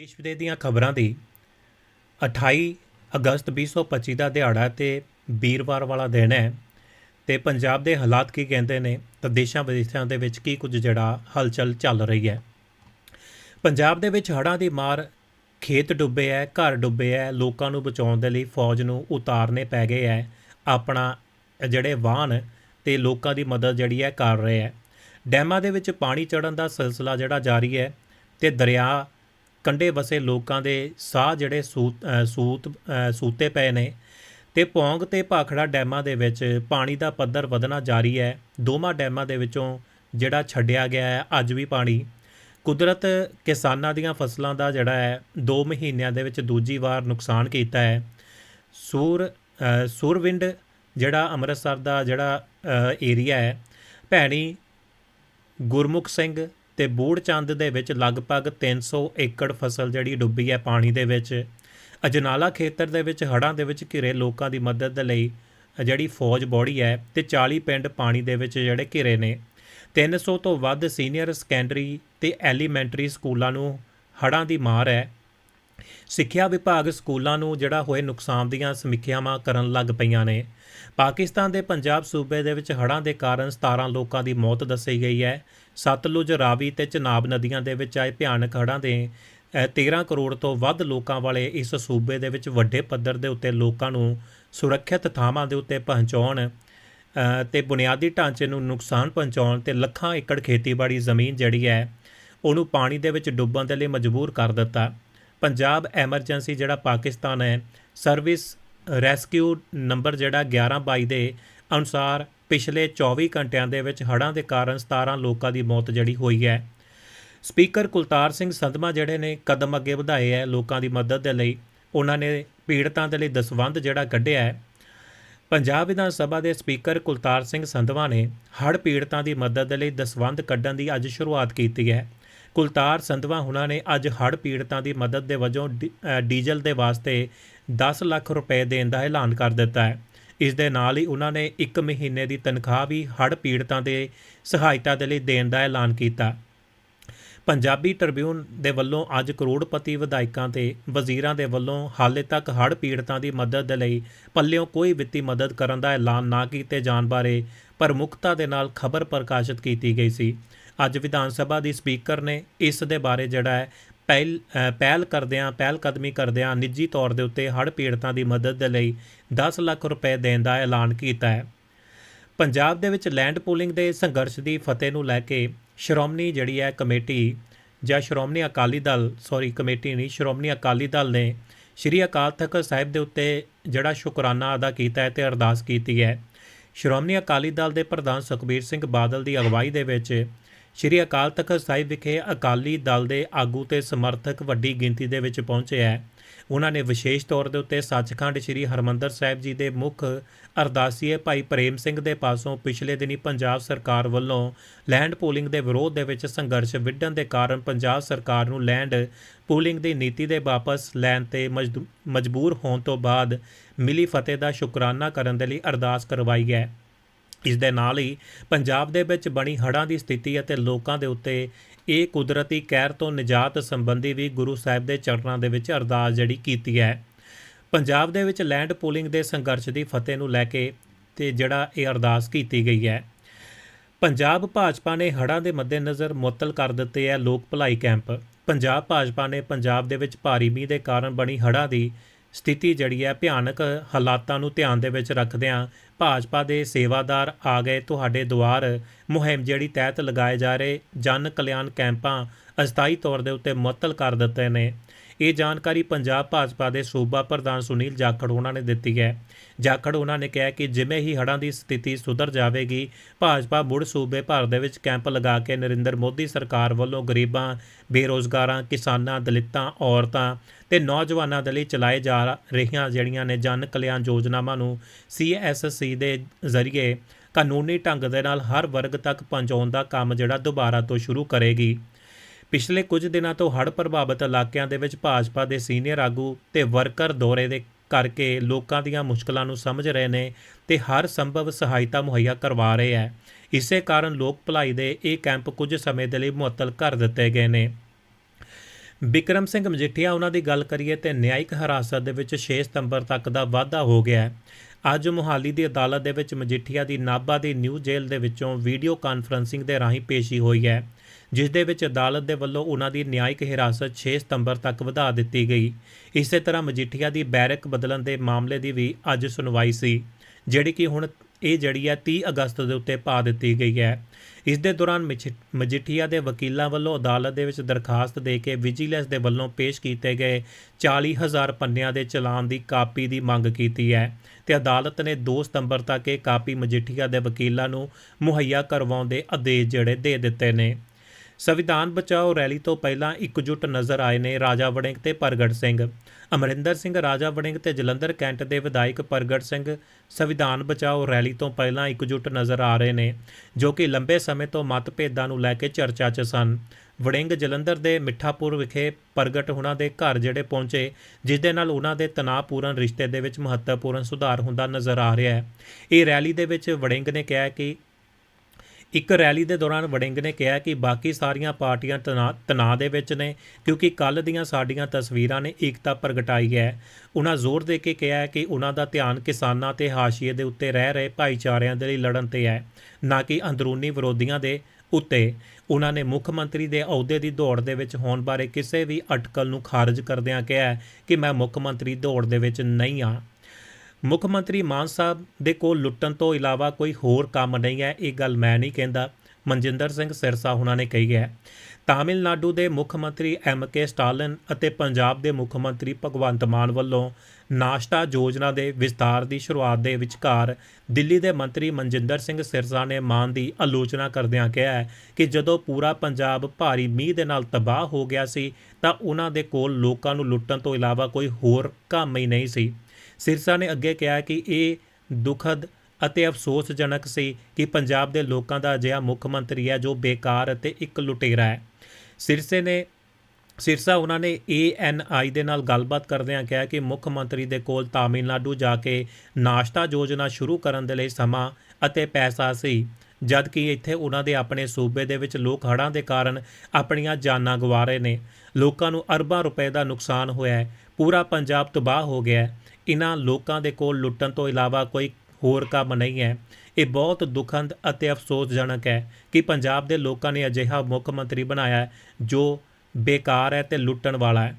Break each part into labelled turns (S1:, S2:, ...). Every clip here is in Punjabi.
S1: ਦੇਸ਼ ਵਿਦੇਸ਼ ਦੀਆਂ ਖਬਰਾਂ ਦੀ 28 ਅਗਸਤ 2025 ਦਾ ਦਿਹਾੜਾ ਤੇ ਵੀਰਵਾਰ ਵਾਲਾ ਦਿਨ ਹੈ ਤੇ ਪੰਜਾਬ ਦੇ ਹਾਲਾਤ ਕੀ ਕਹਿੰਦੇ ਨੇ ਤਾਂ ਦੇਸ਼ਾਂ ਵਿਦੇਸ਼ਾਂ ਦੇ ਵਿੱਚ ਕੀ ਕੁਝ ਜਿਹੜਾ ਹਲਚਲ ਚੱਲ ਰਹੀ ਹੈ। ਪੰਜਾਬ ਦੇ ਵਿੱਚ ਹੜ੍ਹਾਂ ਦੀ ਮਾਰ ਖੇਤ ਡੁੱਬੇ ਹੈ ਘਰ ਡੁੱਬੇ ਹੈ ਲੋਕਾਂ ਨੂੰ ਬਚਾਉਣ ਦੇ ਲਈ ਫੌਜ ਨੂੰ ਉਤਾਰਨੇ ਪੈ ਗਏ ਹੈ ਆਪਣਾ ਜਿਹੜੇ ਵਾਹਨ ਤੇ ਲੋਕਾਂ ਦੀ ਮਦਦ ਜਿਹੜੀ ਹੈ ਕਰ ਰਹੇ ਹੈ ਡੈਮਾਂ ਦੇ ਵਿੱਚ ਪਾਣੀ ਚੜਨ ਦਾ ਸਿਲਸਿਲਾ ਜਿਹੜਾ ਜਾਰੀ ਹੈ ਤੇ ਦਰਿਆ ਕੰਢੇ ਵਸੇ ਲੋਕਾਂ ਦੇ ਸਾਹ ਜਿਹੜੇ ਸੂਤ ਸੂਤ ਸੂਤੇ ਪਏ ਨੇ ਤੇ ਪੌਂਗ ਤੇ ਭਾਖੜਾ ਡੈਮਾਂ ਦੇ ਵਿੱਚ ਪਾਣੀ ਦਾ ਪੱਧਰ ਵਧਣਾ ਜਾਰੀ ਹੈ। ਦੋਵਾਂ ਡੈਮਾਂ ਦੇ ਵਿੱਚੋਂ ਜਿਹੜਾ ਛੱਡਿਆ ਗਿਆ ਹੈ, ਅੱਜ ਵੀ ਪਾਣੀ। ਕੁਦਰਤ ਕਿਸਾਨਾਂ ਦੀਆਂ ਫਸਲਾਂ ਦਾ ਜਿਹੜਾ ਹੈ 2 ਮਹੀਨਿਆਂ ਦੇ ਵਿੱਚ ਦੂਜੀ ਵਾਰ ਨੁਕਸਾਨ ਕੀਤਾ ਹੈ। ਸੂਰ ਸੂਰਵਿੰਡ ਜਿਹੜਾ ਅੰਮ੍ਰਿਤਸਰ ਦਾ ਜਿਹੜਾ ਏਰੀਆ ਹੈ, ਭੈਣੀ ਗੁਰਮੁਖ ਸਿੰਘ ਤੇ ਬੂੜਚੰਦ ਦੇ ਵਿੱਚ ਲਗਭਗ 300 ਏਕੜ ਫਸਲ ਜਿਹੜੀ ਡੁੱਬੀ ਹੈ ਪਾਣੀ ਦੇ ਵਿੱਚ। ਅਜਨਾਲਾ ਖੇਤਰ ਦੇ ਵਿੱਚ, ਹੜ੍ਹਾਂ ਦੇ ਵਿੱਚ ਘਿਰੇ ਲੋਕਾਂ ਦੀ ਮਦਦ ਦੇ ਲਈ ਜਿਹੜੀ ਫੌਜ ਬੋੜੀ ਹੈ ਤੇ 40 ਪਿੰਡ ਪਾਣੀ ਦੇ ਵਿੱਚ ਜਿਹੜੇ ਘਿਰੇ ਨੇ। 300 ਤੋਂ ਵੱਧ ਸੀਨੀਅਰ ਸੈਕੰਡਰੀ ਤੇ ਐਲੀਮੈਂਟਰੀ ਸਕੂਲਾਂ ਨੂੰ ਹੜ੍ਹਾਂ ਦੀ ਮਾਰ ਹੈ। ਸਿੱਖਿਆ ਵਿਭਾਗ ਸਕੂਲਾਂ ਨੂੰ ਜਿਹੜਾ ਹੋਏ ਨੁਕਸਾਨ ਦੀਆਂ ਸਮੀਖਿਆਵਾਂ ਕਰਨ ਲੱਗ ਪਈਆਂ ਨੇ। ਪਾਕਿਸਤਾਨ ਦੇ ਪੰਜਾਬ ਸੂਬੇ ਦੇ ਵਿੱਚ ਹੜ੍ਹਾਂ ਦੇ ਕਾਰਨ 17 ਲੋਕਾਂ ਦੀ ਮੌਤ ਦੱਸੀ ਗਈ ਹੈ। ਸਤਲੁਜ ਰਾਵੀ ਤੇ ਚਨਾਬ ਨਦੀਆਂ ਦੇ ਵਿੱਚ ਆਏ ਭਿਆਨਕ ਹੜ੍ਹਾਂ ਦੇ ਅ, 13 ਕਰੋੜ ਤੋਂ ਵੱਧ ਲੋਕਾਂ ਵਾਲੇ ਇਸ ਸੂਬੇ ਦੇ ਵਿੱਚ ਵੱਡੇ ਪੱਧਰ ਦੇ ਉੱਤੇ ਲੋਕਾਂ ਨੂੰ ਸੁਰੱਖਿਅਤ ਥਾਵਾਂ ਦੇ ਉੱਤੇ ਪਹੁੰਚਾਉਣ ਅ, ਤੇ ਬੁਨਿਆਦੀ ਢਾਂਚੇ ਨੂੰ ਨੁਕਸਾਨ ਪਹੁੰਚਾਉਣ ਤੇ ਲੱਖਾਂ ਏਕੜ ਖੇਤੀਬਾੜੀ ਜ਼ਮੀਨ ਜਿਹੜੀ ਹੈ ਉਹਨੂੰ ਪਾਣੀ ਦੇ ਵਿੱਚ ਡੁੱਬਣ ਦੇ ਲਈ ਮਜਬੂਰ ਕਰ ਦਿੱਤਾ। ਪੰਜਾਬ ਐਮਰਜੈਂਸੀ ਜਿਹੜਾ ਪਾਕਿਸਤਾਨ ਹੈ, ਸਰਵਿਸ ਰੈਸਕਿਊ ਨੰਬਰ ਜਿਹੜਾ 1122 ਦੇ ਅਨੁਸਾਰ ਪਿਛਲੇ 24 ਘੰਟਿਆਂ ਦੇ ਵਿੱਚ ਹੜ੍ਹਾਂ ਦੇ ਕਾਰਨ 17 ਲੋਕਾਂ ਦੀ ਮੌਤ ਜਿਹੜੀ ਹੋਈ ਹੈ। ਸਪੀਕਰ ਕੁਲਤਾਰ ਸਿੰਘ ਸੰਧਮਾ ਜਿਹੜੇ ਨੇ ਕਦਮ ਅੱਗੇ ਵਧਾਏ ਹੈ ਲੋਕਾਂ ਦੀ ਮਦਦ ਦੇ ਲਈ, ਉਹਨਾਂ ਨੇ ਪੀੜਤਾਂ ਦੇ ਲਈ ਦਸਵੰਧ ਜਿਹੜਾ ਕੱਢਿਆ ਹੈ। ਪੰਜਾਬ ਵਿਧਾਨ ਸਭਾ ਦੇ ਸਪੀਕਰ ਕੁਲਤਾਰ ਸਿੰਘ ਸੰਧਵਾ ਨੇ ਹੜ੍ਹ ਪੀੜਤਾਂ ਦੀ ਮਦਦ ਦੇ ਲਈ ਦਸਵੰਧ ਕੱਢਣ ਦੀ ਅੱਜ ਸ਼ੁਰੂਆਤ ਕੀਤੀ ਹੈ। ਕੁਲਤਾਰ ਸੰਧਵਾ ਹੁਣਾਂ ਨੇ ਅੱਜ ਹੜ੍ਹ ਪੀੜਤਾਂ ਦੀ ਮਦਦ ਦੇ ਵਜੋਂ ਡੀ- ਡੀਜ਼ਲ ਦੇ ਵਾਸਤੇ 10 ਲੱਖ ਰੁਪਏ ਦੇਣ ਦਾ ਐਲਾਨ ਕਰ ਦਿੱਤਾ ਹੈ। ਇਸ ਦੇ ਨਾਲ ਹੀ ਉਹਨਾਂ ਨੇ 1 ਮਹੀਨੇ ਦੀ ਤਨਖਾਹ ਵੀ ਹੜ੍ਹ ਪੀੜਤਾਂ ਦੇ ਸਹਾਇਤਾ ਦੇ ਲਈ ਦੇਣ ਦਾ ਐਲਾਨ ਕੀਤਾ। ਪੰਜਾਬੀ ਟ੍ਰਿਬਿਊਨ ਦੇ ਵੱਲੋਂ ਅੱਜ ਕਰੋੜਪਤੀ ਵਿਧਾਇਕਾਂ ਤੇ ਵਜ਼ੀਰਾਂ ਦੇ ਵੱਲੋਂ ਹਾਲੇ ਤੱਕ ਹੜ੍ਹ ਪੀੜਤਾਂ ਦੀ ਮਦਦ ਦੇ ਲਈ ਪੱਲਿਓਂ ਕੋਈ ਵਿੱਤੀ ਮਦਦ ਕਰਨ ਦਾ ਐਲਾਨ ਨਾ ਕੀਤੇ ਜਾਣ ਬਾਰੇ ਪ੍ਰਮੁੱਖਤਾ ਦੇ ਨਾਲ ਖਬਰ ਪ੍ਰਕਾਸ਼ਿਤ ਕੀਤੀ ਗਈ ਸੀ। ਅੱਜ ਵਿਧਾਨ ਸਭਾ ਦੀ ਸਪੀਕਰ ਨੇ ਇਸ ਦੇ ਬਾਰੇ ਜਿਹੜਾ ਹੈ, ਪਹਿਲ ਪਹਿਲ ਕਰਦਿਆਂ, ਪਹਿਲ ਕਦਮੀ ਕਰਦਿਆਂ ਨਿੱਜੀ ਤੌਰ ਦੇ ਉੱਤੇ ਹੜ੍ਹ ਪੀੜਤਾਂ ਦੀ ਮਦਦ ਦੇ ਲਈ 10 ਲੱਖ ਰੁਪਏ ਦੇਣ ਦਾ ਐਲਾਨ ਕੀਤਾ ਹੈ। ਪੰਜਾਬ ਦੇ ਵਿੱਚ ਲੈਂਡ ਪੂਲਿੰਗ ਦੇ ਸੰਘਰਸ਼ ਦੀ ਫਤਿਹ ਨੂੰ ਲੈ ਕੇ ਸ਼੍ਰੋਮਣੀ ਜਿਹੜੀ ਹੈ ਕਮੇਟੀ ਜਾਂ ਸ਼੍ਰੋਮਣੀ ਅਕਾਲੀ ਦਲ ਸੌਰੀ ਕਮੇਟੀ ਨਹੀਂ, ਸ਼੍ਰੋਮਣੀ ਅਕਾਲੀ ਦਲ ਨੇ ਸ਼੍ਰੀ ਅਕਾਲ ਤਖਤ ਸਾਹਿਬ ਦੇ ਉੱਤੇ ਜਿਹੜਾ ਸ਼ੁਕਰਾਨਾ ਅਦਾ ਕੀਤਾ ਹੈ ਤੇ ਅਰਦਾਸ ਕੀਤੀ ਹੈ। ਸ਼੍ਰੋਮਣੀ ਅਕਾਲੀ ਦਲ ਦੇ ਪ੍ਰਧਾਨ ਸੁਖਬੀਰ ਸਿੰਘ ਬਾਦਲ ਦੀ ਅਗਵਾਈ ਦੇ ਵਿੱਚ ਸ਼੍ਰੀ ਅਕਾਲ ਤਖਤ ਸਾਹਿਬ ਵਿਖੇ ਅਕਾਲੀ ਦਲ ਦੇ ਆਗੂ ਤੇ ਸਮਰਥਕ ਵੱਡੀ ਗਿਣਤੀ ਦੇ ਵਿੱਚ ਪਹੁੰਚੇ ਹੈ ਉਹਨਾਂ ਨੇ ਵਿਸ਼ੇਸ਼ ਤੌਰ ਦੇ ਉੱਤੇ ਸੱਚਖੰਡ ਸ੍ਰੀ ਹਰਮੰਦਰ ਸਾਹਿਬ ਜੀ ਦੇ ਮੁੱਖ ਅਰਦਾਸੀਏ ਭਾਈ ਪ੍ਰੇਮ ਸਿੰਘ ਦੇ ਪਾਸੋਂ ਪਿਛਲੇ ਦਿਨੀ ਪੰਜਾਬ ਸਰਕਾਰ ਵੱਲੋਂ ਲੈਂਡ ਪੂਲਿੰਗ ਦੇ ਵਿਰੋਧ ਦੇ ਵਿੱਚ ਸੰਘਰਸ਼ ਵਿੱਢਣ ਦੇ ਕਾਰਨ ਪੰਜਾਬ ਸਰਕਾਰ ਨੂੰ ਲੈਂਡ ਪੂਲਿੰਗ ਦੀ ਨੀਤੀ ਦੇ ਵਾਪਸ ਲੈਣ ਤੇ ਮਜਦੂ- ਮਜਬੂਰ ਹੋਣ ਤੋਂ ਬਾਅਦ ਮਿਲੀ ਫਤਿਹ ਦਾ ਸ਼ੁਕਰਾਨਾ ਕਰਨ ਦੇ ਲਈ ਅਰਦਾਸ ਕਰਵਾਈ ਹੈ ਇਸ ਦੇ ਨਾਲ ਹੀ ਪੰਜਾਬ ਦੇ ਵਿੱਚ ਬਣੀ ਹੜ੍ਹਾਂ ਦੀ ਸਥਿਤੀ ਅਤੇ ਲੋਕਾਂ ਦੇ ਉੱਤੇ ਇਹ ਕੁਦਰਤੀ ਕਹਿਰ ਤੋਂ ਨਿਜਾਤ ਸੰਬੰਧੀ ਵੀ ਗੁਰੂ ਸਾਹਿਬ ਦੇ ਚਰਨਾਂ ਦੇ ਵਿੱਚ ਅਰਦਾਸ ਜਿਹੜੀ ਕੀਤੀ ਹੈ। ਪੰਜਾਬ ਦੇ ਵਿੱਚ ਲੈਂਡ ਪੂਲਿੰਗ ਦੇ ਸੰਘਰਸ਼ ਦੀ ਫਤਿਹ ਨੂੰ ਲੈ ਕੇ ਤੇ ਜਿਹੜਾ ਇਹ ਅਰਦਾਸ ਕੀਤੀ ਗਈ ਹੈ। ਪੰਜਾਬ ਭਾਜਪਾ ਨੇ ਹੜ੍ਹਾਂ ਦੇ ਮੱਦੇਨਜ਼ਰ ਮੁਅੱਤਲ ਕਰ ਦਿੱਤੇ ਹੈ ਲੋਕ ਭਲਾਈ ਕੈਂਪ। ਪੰਜਾਬ ਭਾਜਪਾ ਨੇ ਪੰਜਾਬ ਦੇ ਵਿੱਚ ਭਾਰੀ ਮੀਂਹ ਦੇ ਕਾਰਨ ਬਣੀ ਹੜ੍ਹਾਂ ਦੀ ਸਥਿਤੀ ਜਿਹੜੀ ਹੈ ਭਿਆਨਕ ਹਾਲਾਤਾਂ ਨੂੰ ਧਿਆਨ ਦੇ ਵਿੱਚ ਰੱਖਦਿਆਂ ਭਾਜਪਾ ਦੇ ਸੇਵਾਦਾਰ ਆ ਗਏ। ਤੁਹਾਡੇ ਦੁਆਰ ਮੁਹਿੰਮ ਜਿਹੜੀ ਤਹਿਤ ਲਗਾਏ ਜਾ ਰਹੇ ਜਨ ਕਲਿਆਣ ਕੈਂਪਾਂ ਅਸਥਾਈ ਤੌਰ ਦੇ ਉੱਤੇ ਮੁਅੱਤਲ ਕਰ ਦਿੱਤੇ ਨੇ। ਇਹ ਜਾਣਕਾਰੀ ਪੰਜਾਬ ਭਾਜਪਾ ਦੇ ਸੂਬਾ ਪ੍ਰਧਾਨ ਸੁਨੀਲ ਜਾਖੜ ਉਹਨਾਂ ਨੇ ਦਿੱਤੀ ਹੈ। ਜਾਖੜ ਉਹਨਾਂ ਨੇ ਕਿਹਾ ਕਿ ਜਿਵੇਂ ਹੀ ਹੜ੍ਹਾਂ ਦੀ ਸਥਿਤੀ ਸੁਧਰ ਜਾਵੇਗੀ, ਭਾਜਪਾ ਮੁੜ ਸੂਬੇ ਭਰ ਦੇ ਵਿੱਚ ਕੈਂਪ ਲਗਾ ਕੇ ਨਰਿੰਦਰ ਮੋਦੀ ਸਰਕਾਰ ਵੱਲੋਂ ਗਰੀਬਾਂ, ਬੇਰੋਜ਼ਗਾਰਾਂ, ਕਿਸਾਨਾਂ, ਦਲਿਤਾਂ, ਔਰਤਾਂ ਤੇ ਨੌਜਵਾਨਾਂ ਦੇ ਲਈ ਚਲਾਏ ਜਾ ਰਹੀਆਂ ਜਿਹੜੀਆਂ ਨੇ ਜਨ ਕਲਿਆਣ ਯੋਜਨਾਵਾਂ ਨੂੰ ਸੀਐਸਸੀ ਦੇ ਜ਼ਰੀਏ ਕਾਨੂੰਨੀ ਢੰਗ ਦੇ ਨਾਲ ਹਰ ਵਰਗ ਤੱਕ ਪਹੁੰਚਾਉਣ ਦਾ ਕੰਮ ਜਿਹੜਾ ਦੁਬਾਰਾ ਤੋਂ ਸ਼ੁਰੂ ਕਰੇਗੀ। ਪਿਛਲੇ ਕੁਝ ਦਿਨਾਂ ਤੋਂ ਹੜ੍ਹ ਪ੍ਰਭਾਵਿਤ ਇਲਾਕਿਆਂ ਦੇ ਵਿੱਚ ਭਾਜਪਾ ਦੇ ਸੀਨੀਅਰ ਆਗੂ ਤੇ ਵਰਕਰ ਦੌਰੇ ਦੇ ਕਰਕੇ ਲੋਕਾਂ ਦੀਆਂ ਮੁਸ਼ਕਲਾਂ ਨੂੰ ਸਮਝ ਰਹੇ ਨੇ ਤੇ ਹਰ ਸੰਭਵ ਸਹਾਇਤਾ ਮੁਹੱਈਆ ਕਰਵਾ ਰਹੇ ਹੈ। ਇਸੇ ਕਾਰਨ ਲੋਕ ਭਲਾਈ ਦੇ ਇਹ ਕੈਂਪ ਕੁਝ ਸਮੇਂ ਦੇ ਲਈ ਮੁਅੱਤਲ ਕਰ ਦਿੱਤੇ ਗਏ ਨੇ। ਬਿਕਰਮ ਸਿੰਘ ਮਜੀਠੀਆ, ਉਹਨਾਂ ਦੀ ਗੱਲ ਕਰੀਏ ਤੇ ਨਿਆਇਕ ਹਿਰਾਸਤ ਦੇ ਵਿੱਚ 6 ਸਤੰਬਰ ਤੱਕ ਦਾ ਵਾਧਾ ਹੋ ਗਿਆ ਹੈ। ਅੱਜ ਮੁਹਾਲੀ ਦੀ ਅਦਾਲਤ ਦੇ ਵਿੱਚ ਮਜੀਠੀਆ ਦੀ ਨਾਭਾ ਦੀ ਨਿਊ ਜੇਲ੍ਹ ਦੇ ਵਿੱਚੋਂ ਵੀਡੀਓ ਕਾਨਫਰੰਸਿੰਗ ਦੇ ਰਾਹੀਂ ਪੇਸ਼ੀ ਹੋਈ ਹੈ। ਜਿਸ ਦੇ ਵਿੱਚ ਅਦਾਲਤ ਦੇ ਵੱਲੋਂ ਉਹਨਾਂ ਦੀ ਨਿਆਇਕ ਹਿਰਾਸਤ 6 ਸਤੰਬਰ ਤੱਕ ਵਧਾ ਦਿੱਤੀ ਗਈ। ਇਸੇ ਤਰ੍ਹਾਂ ਮਜੀਠੀਆ ਦੀ ਬੈਰਕ ਬਦਲਣ ਦੇ ਮਾਮਲੇ ਦੀ ਵੀ ਅੱਜ ਸੁਣਵਾਈ ਸੀ, ਜਿਹੜੀ ਕਿ ਹੁਣ ਇਹ ਜਿਹੜੀ ਹੈ 30 ਅਗਸਤ ਦੇ ਉੱਤੇ ਪਾ ਦਿੱਤੀ ਗਈ ਹੈ। ਇਸ ਦੇ ਦੌਰਾਨ ਮਜੀ- ਮਜੀਠੀਆ ਦੇ ਵਕੀਲਾਂ ਵੱਲੋਂ ਅਦਾਲਤ ਦੇ ਵਿੱਚ ਦਰਖਾਸਤ ਦੇ ਕੇ ਵਿਜੀਲੈਂਸ ਦੇ ਵੱਲੋਂ ਪੇਸ਼ ਕੀਤੇ ਗਏ 40000 ਪੰਨਿਆਂ ਦੇ ਚਲਾਨ ਦੀ ਕਾਪੀ ਦੀ ਮੰਗ ਕੀਤੀ ਹੈ ਤੇ ਅਦਾਲਤ ਨੇ 2 ਸਤੰਬਰ ਤੱਕ ਇਹ ਕਾਪੀ ਮਜੀਠੀਆ ਦੇ ਵਕੀਲਾਂ ਨੂੰ ਮੁਹੱਈਆ ਕਰਵਾਉਣ ਦੇ ਆਦੇਸ਼ ਜਿਹੜੇ ਦੇ ਦਿੱਤੇ ਨੇ। ਸੰਵਿਧਾਨ ਬਚਾਓ ਰੈਲੀ ਤੋਂ ਪਹਿਲਾਂ ਇਕਜੁੱਟ ਨਜ਼ਰ ਆਏ ਨੇ ਰਾਜਾ ਵੜਿੰਗ ਤੇ ਪ੍ਰਗਟ ਸਿੰਘ। ਅਮਰਿੰਦਰ ਸਿੰਘ, ਰਾਜਾ ਵੜਿੰਗ ਤੇ ਜਲੰਧਰ ਕੈਂਟ ਦੇ ਵਿਧਾਇਕ ਪ੍ਰਗਟ ਸਿੰਘ ਸੰਵਿਧਾਨ ਬਚਾਓ ਰੈਲੀ ਤੋਂ ਪਹਿਲਾਂ ਇਕਜੁੱਟ ਨਜ਼ਰ ਆ ਰਹੇ ਨੇ, ਜੋ ਕਿ ਲੰਬੇ ਸਮੇਂ ਤੋਂ ਮਤਭੇਦਾਂ ਨੂੰ ਲੈ ਕੇ ਚਰਚਾ 'ਚ ਸਨ। ਵੜਿੰਗ ਜਲੰਧਰ ਦੇ ਮਿੱਠਾਪੁਰ ਵਿਖੇ ਪ੍ਰਗਟ ਹੁਣਾਂ ਦੇ ਘਰ ਜਿਹੜੇ ਪਹੁੰਚੇ, ਜਿਸ ਦੇ ਨਾਲ ਉਹਨਾਂ ਦੇ ਤਣਾਅਪੂਰਨ ਰਿਸ਼ਤੇ ਦੇ ਵਿੱਚ ਮਹੱਤਵਪੂਰਨ ਸੁਧਾਰ ਹੁੰਦਾ ਨਜ਼ਰ ਆ ਰਿਹਾ ਹੈ। ਇਹ ਰੈਲੀ ਦੇ ਵਿੱਚ ਵੜਿੰਗ ਨੇ ਕਿਹਾ ਕਿ ਇੱਕ ਰੈਲੀ ਦੇ ਦੌਰਾਨ ਵੜਿੰਗ ਨੇ ਕਿਹਾ ਕਿ ਬਾਕੀ ਸਾਰੀਆਂ ਪਾਰਟੀਆਂ ਤਣਾਅ ਤਣਾਅ ਦੇ ਵਿੱਚ ਨੇ, ਕਿਉਂਕਿ ਕੱਲ ਦੀਆਂ ਸਾਡੀਆਂ ਤਸਵੀਰਾਂ ਨੇ ਏਕਤਾ ਪ੍ਰਗਟਾਈ ਹੈ। ਉਹਨਾਂ ਜ਼ੋਰ ਦੇ ਕੇ ਕਿਹਾ ਕਿ ਉਹਨਾਂ ਦਾ ਧਿਆਨ ਕਿਸਾਨਾਂ ਤੇ ਹਾਸ਼ੀਏ ਦੇ ਉੱਤੇ ਰਹਿ ਰਹੇ ਭਾਈਚਾਰਿਆਂ ਦੇ ਲਈ ਲੜਨ ਤੇ ਹੈ, ਨਾ ਕਿ ਅੰਦਰੂਨੀ ਵਿਰੋਧੀਆਂ ਦੇ ਉੱਤੇ। ਉਹਨਾਂ ਨੇ ਮੁੱਖ ਮੰਤਰੀ ਦੇ ਅਹੁਦੇ ਦੀ ਦੌੜ ਦੇ ਵਿੱਚ ਹੋਣ ਬਾਰੇ ਕਿਸੇ ਵੀ ਅਟਕਲ ਨੂੰ ਖਾਰਜ ਕਰਦਿਆਂ ਕਿਹਾ ਕਿ ਮੈਂ ਮੁੱਖ ਮੰਤਰੀ ਦੌੜ ਦੇ ਵਿੱਚ ਨਹੀਂ ਹਾਂ। ਮੁੱਖ ਮੰਤਰੀ ਮਾਨ ਸਾਹਿਬ ਦੇ ਕੋਲ ਲੁੱਟਣ ਤੋਂ ਇਲਾਵਾ ਕੋਈ ਹੋਰ ਕੰਮ ਨਹੀਂ ਹੈ, ਇਹ ਗੱਲ ਮੈਂ ਨਹੀਂ ਕਹਿੰਦਾ। ਮਨਜਿੰਦਰ ਸਿੰਘ ਸਿਰਸਾ ਉਹਨਾਂ ਨੇ ਕਹੀ ਹੈ। ਤਾਮਿਲਨਾਡੂ ਦੇ ਮੁੱਖ ਮੰਤਰੀ ਐਮ ਕੇ ਸਟਾਲਿਨ ਅਤੇ ਪੰਜਾਬ ਦੇ ਮੁੱਖ ਮੰਤਰੀ ਭਗਵੰਤ ਮਾਨ ਵੱਲੋਂ ਨਾਸ਼ਤਾ ਯੋਜਨਾ ਦੇ ਵਿਸਤਾਰ ਦੀ ਸ਼ੁਰੂਆਤ ਦੇ ਵਿਚਕਾਰ ਦਿੱਲੀ ਦੇ ਮੰਤਰੀ ਮਨਜਿੰਦਰ ਸਿੰਘ ਸਿਰਸਾ ਨੇ ਮਾਨ ਦੀ ਆਲੋਚਨਾ ਕਰਦਿਆਂ ਕਿਹਾ ਕਿ ਜਦੋਂ ਪੂਰਾ ਪੰਜਾਬ ਭਾਰੀ ਮੀਂਹ ਦੇ ਨਾਲ ਤਬਾਹ ਹੋ ਗਿਆ ਸੀ, ਤਾਂ ਉਹਨਾਂ ਦੇ ਕੋਲ ਲੋਕਾਂ ਨੂੰ ਲੁੱਟਣ ਤੋਂ ਇਲਾਵਾ ਕੋਈ ਹੋਰ ਕੰਮ ਹੀ ਨਹੀਂ ਸੀ। ਸਿਰਸਾ ਨੇ ਅੱਗੇ ਕਿਹਾ ਕਿ ਇਹ ਦੁਖਦ ਅਤੇ ਅਫਸੋਸਜਨਕ ਸੀ ਕਿ ਪੰਜਾਬ ਦੇ ਲੋਕਾਂ ਦਾ ਅਜਿਹਾ ਮੁੱਖ ਮੰਤਰੀ ਹੈ ਜੋ ਬੇਕਾਰ ਅਤੇ ਇੱਕ ਲੁਟੇਰਾ ਹੈ। ਸਿਰਸੇ ਨੇ, ਸਿਰਸਾ ਉਹਨਾਂ ਨੇ ਏਐਨਆਈ ਦੇ ਨਾਲ ਗੱਲਬਾਤ ਕਰਦਿਆਂ ਕਿਹਾ ਕਿ ਮੁੱਖ ਮੰਤਰੀ ਦੇ ਕੋਲ ਤਾਮਿਲਨਾਡੂ ਜਾ ਕੇ ਨਾਸ਼ਤਾ ਯੋਜਨਾ ਸ਼ੁਰੂ ਕਰਨ ਦੇ ਲਈ ਸਮਾਂ ਅਤੇ ਪੈਸਾ ਸੀ ਜਦ ਕਿ ਇੱਥੇ ਉਹਨਾਂ ਦੇ ਆਪਣੇ ਸੂਬੇ ਦੇ ਵਿੱਚ ਲੋਕ ਹੜ੍ਹਾਂ ਦੇ ਕਾਰਨ ਆਪਣੀਆਂ ਜਾਨਾਂ ਗਵਾ ਰਹੇ ਨੇ। ਲੋਕਾਂ ਨੂੰ ਅਰਬਾਂ ਰੁਪਏ ਦਾ ਨੁਕਸਾਨ ਹੋਇਆ ਹੈ। ਪੂਰਾ ਪੰਜਾਬ ਤਬਾਹ ਹੋ ਗਿਆ ਹੈ। ਇਹਨਾਂ ਲੋਕਾਂ ਦੇ ਕੋਲ ਲੁੱਟਣ ਤੋਂ ਇਲਾਵਾ ਕੋਈ ਹੋਰ ਕੰਮ ਨਹੀਂ ਹੈ। ਇਹ ਬਹੁਤ ਦੁਖਦ ਅਤੇ ਅਫਸੋਸਜਨਕ ਹੈ ਕਿ ਪੰਜਾਬ ਦੇ ਲੋਕਾਂ ਨੇ ਅਜਿਹਾ ਮੁੱਖ ਮੰਤਰੀ ਬਣਾਇਆ ਜੋ ਬੇਕਾਰ ਹੈ ਤੇ ਲੁੱਟਣ ਵਾਲਾ ਹੈ।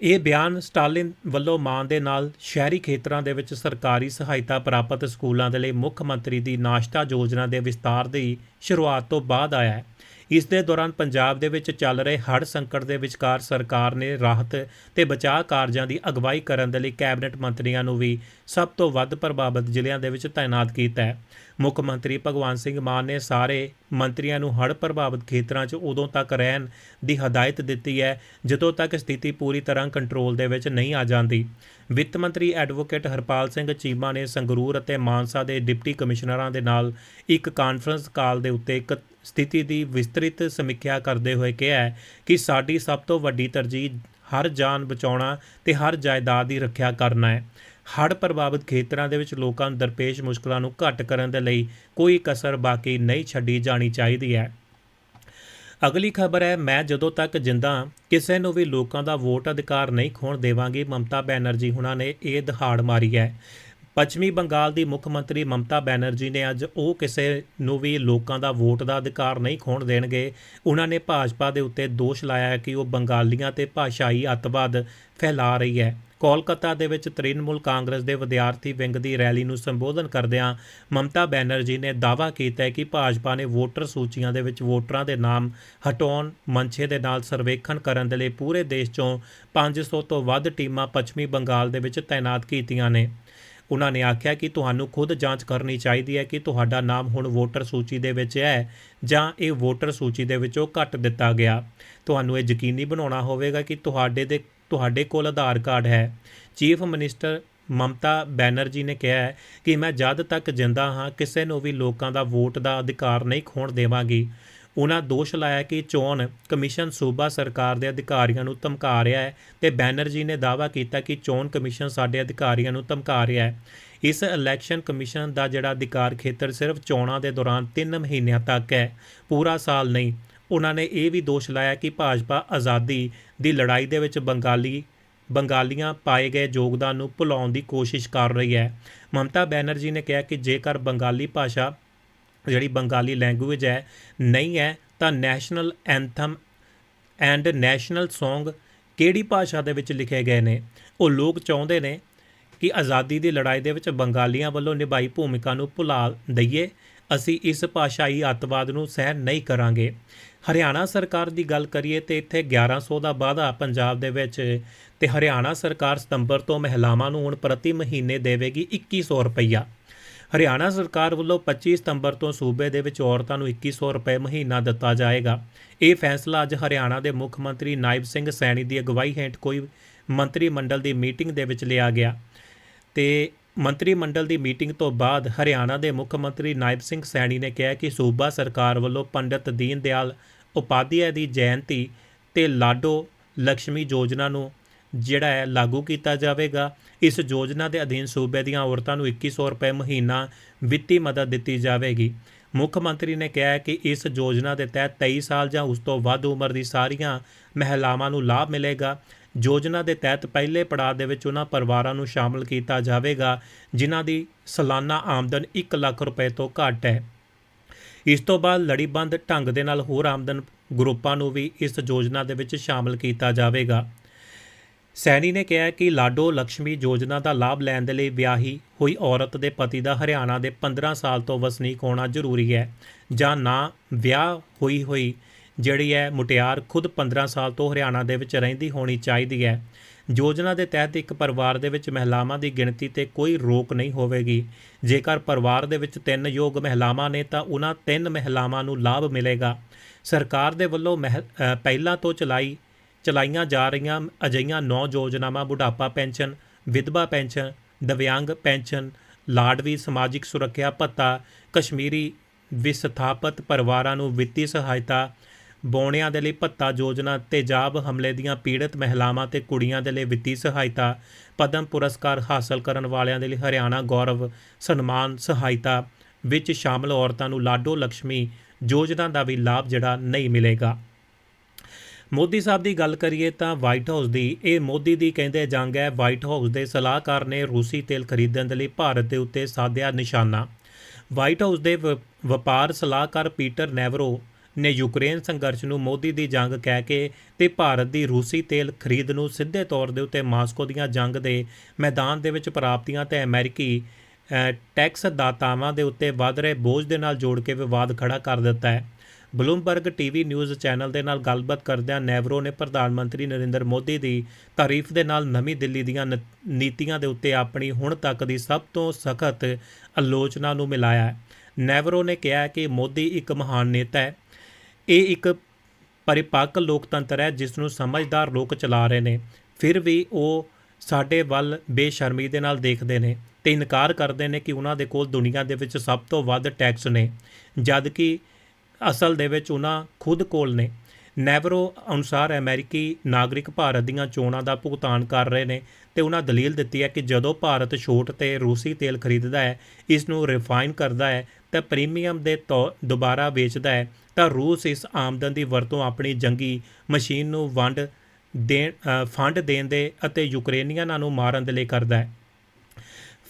S1: ਇਹ ਬਿਆਨ ਸਟਾਲਿਨ ਵੱਲੋਂ ਮਾਨ ਦੇ ਨਾਲ ਸ਼ਹਿਰੀ ਖੇਤਰਾਂ ਦੇ ਵਿੱਚ ਸਰਕਾਰੀ ਸਹਾਇਤਾ ਪ੍ਰਾਪਤ ਸਕੂਲਾਂ ਦੇ ਲਈ ਮੁੱਖ ਮੰਤਰੀ ਦੀ ਨਾਸ਼ਤਾ ਯੋਜਨਾ ਦੇ ਵਿਸਤਾਰ ਦੀ ਸ਼ੁਰੂਆਤ ਤੋਂ ਬਾਅਦ ਆਇਆ ਹੈ। ਇਸ ਦੇ ਦੌਰਾਨ ਪੰਜਾਬ ਦੇ ਵਿੱਚ ਚੱਲ ਰਹੇ ਹੜ੍ਹ ਸੰਕਟ ਦੇ ਵਿਚਕਾਰ ਸਰਕਾਰ ਨੇ ਰਾਹਤ ਤੇ ਬਚਾਅ ਕਾਰਜਾਂ ਦੀ ਅਗਵਾਈ ਕਰਨ ਦੇ ਲਈ ਕੈਬਨਿਟ ਮੰਤਰੀਆਂ ਨੂੰ ਵੀ ਸਭ ਤੋਂ ਵੱਧ ਪ੍ਰਭਾਵਿਤ ਜ਼ਿਲ੍ਹਿਆਂ ਦੇ ਵਿੱਚ ਤਾਇਨਾਤ ਕੀਤਾ ਹੈ। ਮੁੱਖ ਮੰਤਰੀ ਭਗਵੰਤ ਸਿੰਘ ਮਾਨ ਨੇ ਸਾਰੇ ਮੰਤਰੀਆਂ ਨੂੰ ਹੜ੍ਹ ਪ੍ਰਭਾਵਿਤ ਖੇਤਰਾਂ 'ਚ ਉਦੋਂ ਤੱਕ ਰਹਿਣ ਦੀ ਹਦਾਇਤ ਦਿੱਤੀ ਹੈ, ਜਦੋਂ ਤੱਕ ਸਥਿਤੀ ਪੂਰੀ ਤਰ੍ਹਾਂ ਕੰਟਰੋਲ ਦੇ ਵਿੱਚ ਨਹੀਂ ਆ ਜਾਂਦੀ। ਵਿੱਤ ਮੰਤਰੀ ਐਡਵੋਕੇਟ ਹਰਪਾਲ ਸਿੰਘ ਚੀਮਾ ਨੇ ਸੰਗਰੂਰ ਅਤੇ ਮਾਨਸਾ ਦੇ ਡਿਪਟੀ ਕਮਿਸ਼ਨਰਾਂ ਦੇ ਨਾਲ ਇੱਕ ਕਾਨਫਰੰਸ ਕਾਲ ਦੇ ਉੱਤੇ ਇੱਕ ਸਥਿਤੀ ਦੀ ਵਿਸਤ੍ਰਿਤ ਸਮੀਖਿਆ ਕਰਦੇ ਹੋਏ ਕਿਹਾ ਕਿ ਸਾਡੀ ਸਭ ਤੋਂ ਵੱਡੀ ਤਰਜੀਹ ਹਰ ਜਾਨ ਬਚਾਉਣਾ ਤੇ ਹਰ ਜਾਇਦਾਦ ਦੀ ਰੱਖਿਆ ਕਰਨਾ ਹੈ। ਹੜ੍ਹ ਪ੍ਰਭਾਵਿਤ ਖੇਤਰਾਂ ਦੇ ਵਿੱਚ ਲੋਕਾਂ ਨੂੰ ਦਰਪੇਸ਼ ਮੁਸ਼ਕਲਾਂ ਨੂੰ ਘੱਟ ਕਰਨ ਦੇ ਲਈ ਕੋਈ ਕਸਰ ਬਾਕੀ ਨਹੀਂ ਛੱਡੀ ਜਾਣੀ ਚਾਹੀਦੀ ਹੈ। ਅਗਲੀ ਖਬਰ ਹੈ, ਮੈਂ ਜਦੋਂ ਤੱਕ ਜਿੰਦਾ ਕਿਸੇ ਨੂੰ ਵੀ ਲੋਕਾਂ ਦਾ ਵੋਟ ਅਧਿਕਾਰ ਨਹੀਂ ਖੋਣ ਦੇਵਾਂਗੀ, ਮਮਤਾ ਬੈਨਰਜੀ ਹੁਣਾਂ ਨੇ ਇਹ ਦਹਾੜ ਮਾਰੀ ਹੈ। ਪੱਛਮੀ ਬੰਗਾਲ ਦੀ ਮੁੱਖ ਮੰਤਰੀ ਮਮਤਾ ਬੈਨਰਜੀ ਨੇ ਅੱਜ ਉਹ ਕਿਸੇ ਨੂੰ ਵੀ ਲੋਕਾਂ ਦਾ ਵੋਟ ਦਾ ਅਧਿਕਾਰ ਨਹੀਂ ਖੋਣ ਦੇਣਗੇ। ਉਹਨਾਂ ਨੇ ਭਾਜਪਾ ਦੇ ਉੱਤੇ ਦੋਸ਼ ਲਾਇਆ ਹੈ ਕਿ ਉਹ ਬੰਗਾਲੀਆਂ ਤੇ ਭਾਸ਼ਾਈ ਅੱਤਵਾਦ ਫੈਲਾ ਰਹੀ ਹੈ। ਕੋਲਕਾਤਾ ਦੇ ਵਿੱਚ ਤ੍ਰਿਣਮੂਲ ਕਾਂਗਰਸ ਦੇ ਵਿਦਿਆਰਥੀ ਵਿੰਗ ਦੀ ਰੈਲੀ ਨੂੰ ਸੰਬੋਧਨ ਕਰਦਿਆਂ ਮਮਤਾ ਬੈਨਰਜੀ ਨੇ ਦਾਅਵਾ ਕੀਤਾ ਹੈ ਕਿ ਭਾਜਪਾ ਨੇ ਵੋਟਰ ਸੂਚੀਆਂ ਦੇ ਵਿੱਚ ਵੋਟਰਾਂ ਦੇ ਨਾਮ ਹਟਾਉਣ ਮਨਸ਼ੇ ਦੇ ਨਾਲ ਸਰਵੇਖਣ ਕਰਨ ਦੇ ਲਈ ਪੂਰੇ ਦੇਸ਼ 'ਚੋਂ 500 ਤੋਂ ਵੱਧ ਟੀਮਾਂ ਪੱਛਮੀ ਬੰਗਾਲ ਦੇ ਵਿੱਚ ਤਾਇਨਾਤ ਕੀਤੀਆਂ ਨੇ। ਉਹਨਾਂ ਨੇ ਆਖਿਆ ਕਿ ਤੁਹਾਨੂੰ ਖੁਦ ਜਾਂਚ ਕਰਨੀ ਚਾਹੀਦੀ ਹੈ ਕਿ ਤੁਹਾਡਾ ਨਾਮ ਹੁਣ ਵੋਟਰ ਸੂਚੀ ਦੇ ਵਿੱਚ ਹੈ ਜਾਂ ਇਹ ਵੋਟਰ ਸੂਚੀ ਦੇ ਵਿੱਚੋਂ ਕੱਟ ਦਿੱਤਾ ਗਿਆ। ਤੁਹਾਨੂੰ ਇਹ ਯਕੀਨੀ ਬਣਾਉਣਾ ਹੋਵੇਗਾ ਕਿ ਤੁਹਾਡੇ ਦੇ, ਤੁਹਾਡੇ ਕੋਲ ਆਧਾਰ ਕਾਰਡ ਹੈ। ਚੀਫ ਮਿਨਿਸਟਰ ਮਮਤਾ ਬੈਨਰਜੀ ਨੇ ਕਿਹਾ ਹੈ ਕਿ ਮੈਂ ਜਦ ਤੱਕ ਜਿੰਦਾ ਹਾਂ, ਕਿਸੇ ਨੂੰ ਵੀ ਲੋਕਾਂ ਦਾ ਵੋਟ ਦਾ ਅਧਿਕਾਰ ਨਹੀਂ ਖੋਣ ਦੇਵਾਂਗੀ। ਉਹਨਾਂ ਦੋਸ਼ ਲਾਇਆ ਕਿ ਚੋਣ ਕਮਿਸ਼ਨ ਸੂਬਾ ਸਰਕਾਰ ਦੇ ਅਧਿਕਾਰੀਆਂ ਨੂੰ ਧਮਕਾ ਰਿਹਾ ਹੈ ਤੇ ਬੈਨਰਜੀ ਨੇ ਦਾਅਵਾ ਕੀਤਾ ਕਿ ਚੋਣ ਕਮਿਸ਼ਨ ਸਾਡੇ ਅਧਿਕਾਰੀਆਂ ਨੂੰ ਧਮਕਾ ਰਿਹਾ ਹੈ। ਇਸ ਇਲੈਕਸ਼ਨ ਕਮਿਸ਼ਨ ਦਾ ਜਿਹੜਾ ਅਧਿਕਾਰ ਖੇਤਰ ਸਿਰਫ ਚੋਣਾਂ ਦੇ ਦੌਰਾਨ 3 ਮਹੀਨਿਆਂ ਤੱਕ ਹੈ, ਪੂਰਾ ਸਾਲ ਨਹੀਂ। ਉਹਨਾਂ ਨੇ ਇਹ ਵੀ ਦੋਸ਼ ਲਾਇਆ ਕਿ ਭਾਜਪਾ ਆਜ਼ਾਦੀ ਦੀ ਲੜਾਈ ਦੇ ਵਿੱਚ ਬੰਗਾਲੀ, ਬੰਗਾਲੀਆਂ ਪਾਏ ਗਏ ਯੋਗਦਾਨ ਨੂੰ ਭੁਲਾਉਣ ਦੀ ਕੋਸ਼ਿਸ਼ ਕਰ ਰਹੀ ਹੈ। ਮਮਤਾ ਬੈਨਰਜੀ ਨੇ ਕਿਹਾ ਕਿ ਜੇਕਰ ਬੰਗਾਲੀ ਭਾਸ਼ਾ ਜਿਹੜੀ ਬੰਗਾਲੀ ਲੈਂਗੁਏਜ ਹੈ, ਨਹੀਂ ਹੈ, ਤਾਂ national anthem and national Song ਕਿਹੜੀ ਭਾਸ਼ਾ ਦੇ ਵਿੱਚ ਲਿਖੇ ਗਏ ਨੇ? ਉਹ ਲੋਕ ਚਾਹੁੰਦੇ ਨੇ ਕਿ ਆਜ਼ਾਦੀ ਦੀ ਲੜਾਈ ਦੇ ਵਿੱਚ ਬੰਗਾਲੀਆਂ ਵੱਲੋਂ ਨਿਭਾਈ ਭੂਮਿਕਾ ਨੂੰ ਭੁਲਾ ਦਈਏ। ਅਸੀਂ ਇਸ ਭਾਸ਼ਾਈ ਅੱਤਵਾਦ ਨੂੰ ਸਹਿਣ ਨਹੀਂ ਕਰਾਂਗੇ। ਹਰਿਆਣਾ ਸਰਕਾਰ ਦੀ ਗੱਲ ਕਰੀਏ ਤੇ ਇੱਥੇ 1100 ਦਾ ਵਾਅਦਾ ਪੰਜਾਬ ਦੇ ਵਿੱਚ ਤੇ ਹਰਿਆਣਾ ਸਰਕਾਰ ਸਤੰਬਰ ਤੋਂ ਮਹਿਲਾਵਾਂ ਨੂੰ ਹੁਣ ਪ੍ਰਤੀ ਮਹੀਨੇ ਦੇਵੇਗੀ 2100 ਰੁਪਈਆ। ਹਰਿਆਣਾ ਸਰਕਾਰ ਵੱਲੋਂ 25 ਸਤੰਬਰ ਤੋਂ ਸੂਬੇ ਦੇ ਵਿੱਚ ਔਰਤਾਂ ਨੂੰ 2100 ਰੁਪਏ ਮਹੀਨਾ ਦਿੱਤਾ ਜਾਏਗਾ। ਇਹ ਫੈਸਲਾ ਅੱਜ ਹਰਿਆਣਾ ਦੇ ਮੁੱਖ ਮੰਤਰੀ ਨਾਇਬ ਸਿੰਘ ਸੈਣੀ ਦੀ ਅਗਵਾਈ ਹੇਠ ਕੋਈ ਮੰਤਰੀ ਮੰਡਲ ਦੀ ਮੀਟਿੰਗ ਦੇ ਵਿੱਚ ਲਿਆ ਗਿਆ। ਤੇ ਮੰਤਰੀ ਮੰਡਲ ਦੀ ਮੀਟਿੰਗ ਤੋਂ ਬਾਅਦ ਹਰਿਆਣਾ ਦੇ ਮੁੱਖ ਮੰਤਰੀ ਨਾਇਬ ਸਿੰਘ ਸੈਣੀ ਨੇ ਕਿਹਾ ਕਿ ਸੂਬਾ ਸਰਕਾਰ ਵੱਲੋਂ ਪੰਡਿਤ ਦੀਨ ਦਿਆਲ ਉਪਾਧਿਆਏ ਦੀ ਜਯੰਤੀ ਤੇ ਲਾਡੋ ਲక్ష్ਮੀ ਯੋਜਨਾ ਨੂੰ ਜਿਹੜਾ ਹੈ ਲਾਗੂ ਕੀਤਾ ਜਾਵੇਗਾ। ਇਸ ਯੋਜਨਾ ਦੇ ਅਧੀਨ ਸੂਬੇ ਦੀਆਂ ਔਰਤਾਂ ਨੂੰ 2100 ਰੁਪਏ ਮਹੀਨਾ ਵਿੱਤੀ ਮਦਦ ਦਿੱਤੀ ਜਾਵੇਗੀ। ਮੁੱਖ ਮੰਤਰੀ ਨੇ ਕਿਹਾ ਕਿ ਇਸ ਯੋਜਨਾ ਦੇ ਤਹਿਤ 23 ਸਾਲ ਜਾਂ ਉਸ ਤੋਂ ਵੱਧ ਉਮਰ ਦੀ ਸਾਰੀਆਂ ਮਹਿਲਾਵਾਂ ਨੂੰ ਲਾਭ ਮਿਲੇਗਾ। ਯੋਜਨਾ ਦੇ ਤਹਿਤ ਪਹਿਲੇ ਪੜਾਅ ਦੇ ਵਿੱਚ ਉਹਨਾਂ ਪਰਿਵਾਰਾਂ ਨੂੰ ਸ਼ਾਮਲ ਕੀਤਾ ਜਾਵੇਗਾ, ਜਿਨ੍ਹਾਂ ਦੀ ਸਾਲਾਨਾ ਆਮਦਨ 1 ਲੱਖ ਰੁਪਏ ਤੋਂ ਘੱਟ ਹੈ। ਇਸ ਤੋਂ ਬਾਅਦ ਲੜੀਬੰਦ ਢੰਗ ਦੇ ਨਾਲ ਹੋਰ ਆਮਦਨ ਗਰੁੱਪਾਂ ਨੂੰ ਵੀ ਇਸ ਯੋਜਨਾ ਦੇ ਵਿੱਚ ਸ਼ਾਮਲ ਕੀਤਾ ਜਾਵੇਗਾ। ਸੈਣੀ ਨੇ ਕਿਹਾ ਕਿ ਲਾਡੋ ਲక్ష్ਮੀ ਯੋਜਨਾ ਦਾ ਲਾਭ ਲੈਣ ਦੇ ਲਈ ਵਿਆਹੀ ਹੋਈ ਔਰਤ ਦੇ ਪਤੀ ਦਾ ਹਰਿਆਣਾ ਦੇ 15 ਸਾਲ ਤੋਂ ਵਸਨੀਕ ਹੋਣਾ ਜ਼ਰੂਰੀ ਹੈ ਜਾਂ ਨਾ ਵਿਆਹ ਹੋਈ ਹੋਈ ਜਿਹੜੀ ਹੈ ਮੁਟਿਆਰ ਖੁਦ 15 ਸਾਲ ਤੋਂ ਹਰਿਆਣਾ ਦੇ ਵਿੱਚ ਰਹਿੰਦੀ ਹੋਣੀ ਚਾਹੀਦੀ ਹੈ। ਯੋਜਨਾ ਦੇ ਤਹਿਤ ਇੱਕ ਪਰਿਵਾਰ ਦੇ ਵਿੱਚ ਮਹਿਲਾਵਾਂ ਦੀ ਗਿਣਤੀ ਤੇ ਕੋਈ ਰੋਕ ਨਹੀਂ ਹੋਵੇਗੀ। ਜੇਕਰ ਪਰਿਵਾਰ ਦੇ ਵਿੱਚ ਤਿੰਨ ਯੋਗ ਮਹਿਲਾਵਾਂ ਨੇ ਤਾਂ ਉਹਨਾਂ ਤਿੰਨ ਮਹਿਲਾਵਾਂ ਨੂੰ ਲਾਭ ਮਿਲੇਗਾ। ਸਰਕਾਰ ਦੇ ਵੱਲੋਂ ਮਹਿ- ਪਹਿਲਾਂ ਤੋਂ ਚਲਾਈ ਚਲਾਈਆਂ ਜਾ ਰਹੀਆਂ ਅਜਿਹੀਆਂ ਨੌ ਯੋਜਨਾਵਾਂ, ਬੁਢਾਪਾ ਪੈਨਸ਼ਨ, ਵਿਧਵਾ ਪੈਨਸ਼ਨ, ਦਿਵਿਆਂਗ ਪੈਨਸ਼ਨ ਲਾਡਵੀ ਸਮਾਜਿਕ ਸੁਰੱਖਿਆ ਭੱਤਾ, ਕਸ਼ਮੀਰੀ ਵਿਸਥਾਪਿਤ ਪਰਿਵਾਰਾਂ ਨੂੰ ਵਿੱਤੀ ਸਹਾਇਤਾ, ਬੌਣਿਆਂ ਦੇ ਲਈ ਭੱਤਾ ਯੋਜਨਾ ਤੇਜ਼ਾਬ ਹਮਲੇ ਦੀਆਂ ਪੀੜਤ ਮਹਿਲਾਵਾਂ ਤੇ ਕੁੜੀਆਂ ਦੇ ਲਈ ਵਿੱਤੀ ਸਹਾਇਤਾ, ਪਦਮ ਪੁਰਸਕਾਰ ਹਾਸਲ ਕਰਨ ਵਾਲਿਆਂ ਦੇ ਲਈ ਹਰਿਆਣਾ ਗੌਰਵ ਸਨਮਾਨ ਸਹਾਇਤਾ, ਵਿੱਚ ਸ਼ਾਮਲ ਔਰਤਾਂ ਨੂੰ ਲਾਡੋ ਲక్ష్ਮੀ ਯੋਜਨਾ ਦਾ ਵੀ ਲਾਭ ਜਿਹੜਾ ਨਹੀਂ ਮਿਲੇਗਾ। ਮੋਦੀ ਸਾਹਿਬ ਦੀ ਗੱਲ ਕਰੀਏ ਤਾਂ ਵਾਈਟ ਹਾਊਸ ਦੀ, ਇਹ ਮੋਦੀ ਦੀ ਕਹਿੰਦੇ ਜੰਗ ਹੈ। ਵਾਈਟ ਹਾਊਸ ਦੇ ਸਲਾਹਕਾਰ ਨੇ ਰੂਸੀ ਤੇਲ ਖਰੀਦਣ ਦੇ ਲਈ ਭਾਰਤ ਦੇ ਉੱਤੇ ਸਾਧਿਆ ਨਿਸ਼ਾਨਾ। ਵਾਈਟ ਹਾਊਸ ਦੇ ਵ- ਵਪਾਰ ਸਲਾਹਕਾਰ ਪੀਟਰ ਨੈਵਰੋ ਨੇ ਯੂਕਰੇਨ ਸੰਘਰਸ਼ ਨੂੰ ਮੋਦੀ ਦੀ ਜੰਗ ਕਹਿ ਕੇ ਤੇ ਭਾਰਤ ਦੀ ਰੂਸੀ ਤੇਲ ਖਰੀਦ ਨੂੰ ਸਿੱਧੇ ਤੌਰ ਦੇ ਉੱਤੇ ਮਾਸਕੋ ਦੀਆਂ ਜੰਗ ਦੇ ਮੈਦਾਨ ਦੇ ਵਿੱਚ ਪ੍ਰਾਪਤੀਆਂ ਤੇ ਅਮਰੀਕੀ ਟੈਕਸ ਦਾਤਾਵਾਂ ਦੇ ਉੱਤੇ ਵੱਧ ਰਹੇ ਬੋਝ ਦੇ ਨਾਲ ਜੋੜ ਕੇ ਵਿਵਾਦ ਖੜਾ ਕਰ ਦਿੱਤਾ ਹੈ। ਬਲੂਮਬਰਗ ਟੀਵੀ ਨਿਊਜ਼ ਚੈਨਲ ਦੇ ਨਾਲ ਗੱਲਬਾਤ ਕਰਦਿਆਂ ਨੈਵਰੋ ਨੇ ਪ੍ਰਧਾਨ ਮੰਤਰੀ ਨਰਿੰਦਰ ਮੋਦੀ ਦੀ ਤਾਰੀਫ ਦੇ ਨਾਲ ਨਵੀਂ ਦਿੱਲੀ ਦੀਆਂ ਨ- ਨੀਤੀਆਂ ਦੇ ਉੱਤੇ ਆਪਣੀ ਹੁਣ ਤੱਕ ਦੀ ਸਭ ਤੋਂ ਸਖਤ ਆਲੋਚਨਾ ਨੂੰ ਮਿਲਾਇਆ ਹੈ। ਨੈਵਰੋ ਨੇ ਕਿਹਾ ਕਿ ਮੋਦੀ ਇੱਕ ਮਹਾਨ ਨੇਤਾ ਹੈ। ਇਹ ਇੱਕ ਪਰਿਪੱਕ ਲੋਕਤੰਤਰ ਹੈ, ਜਿਸ ਨੂੰ ਸਮਝਦਾਰ ਲੋਕ ਚਲਾ ਰਹੇ ਨੇ। ਫਿਰ ਵੀ ਉਹ ਸਾਡੇ ਵੱਲ ਬੇਸ਼ਰਮੀ ਦੇ ਨਾਲ ਦੇਖਦੇ ਨੇ ਤੇ ਇਨਕਾਰ ਕਰਦੇ ਨੇ ਕਿ ਉਹਨਾਂ ਦੇ ਕੋਲ ਦੁਨੀਆ ਦੇ ਵਿੱਚ ਸਭ ਤੋਂ ਵੱਧ ਟੈਕਸ ਨੇ। ਜਦ ਕਿ ਅਸਲ ਦੇ ਵਿੱਚ ਉਹਨਾਂ ਖੁਦ ਕੋਲ ਨੇ। ਨੈਵਰੋ ਅਨੁਸਾਰ ਅਮਰੀਕੀ ਨਾਗਰਿਕ ਭਾਰਤ ਦੀਆਂ ਚੋਣਾਂ ਦਾ ਭੁਗਤਾਨ ਕਰ ਰਹੇ ਨੇ ਤੇ ਉਹਨਾਂ ਦਲੀਲ ਦਿੱਤੀ ਹੈ ਕਿ ਜਦੋਂ ਭਾਰਤ ਛੋਟ ਤੇ ਰੂਸੀ ਤੇਲ ਖਰੀਦਦਾ ਹੈ ਇਸ ਨੂੰ ਰਿਫਾਈਨ ਕਰਦਾ ਹੈ ਤਾਂ ਪ੍ਰੀਮੀਅਮ ਦੇ ਤੌਰ ਦੁਬਾਰਾ ਵੇਚਦਾ ਹੈ, ਤਾਂ ਰੂਸ ਇਸ ਆਮਦਨ ਦੀ ਵਰਤੋਂ ਆਪਣੀ ਜੰਗੀ ਮਸ਼ੀਨ ਨੂੰ ਵੰਡ ਦੇਣ ਫੰਡ ਦੇਣ ਦੇ ਅਤੇ ਯੂਕਰੇਨੀਅਨਾਂ ਨੂੰ ਮਾਰਨ ਦੇ ਲਈ ਕਰਦਾ ਹੈ।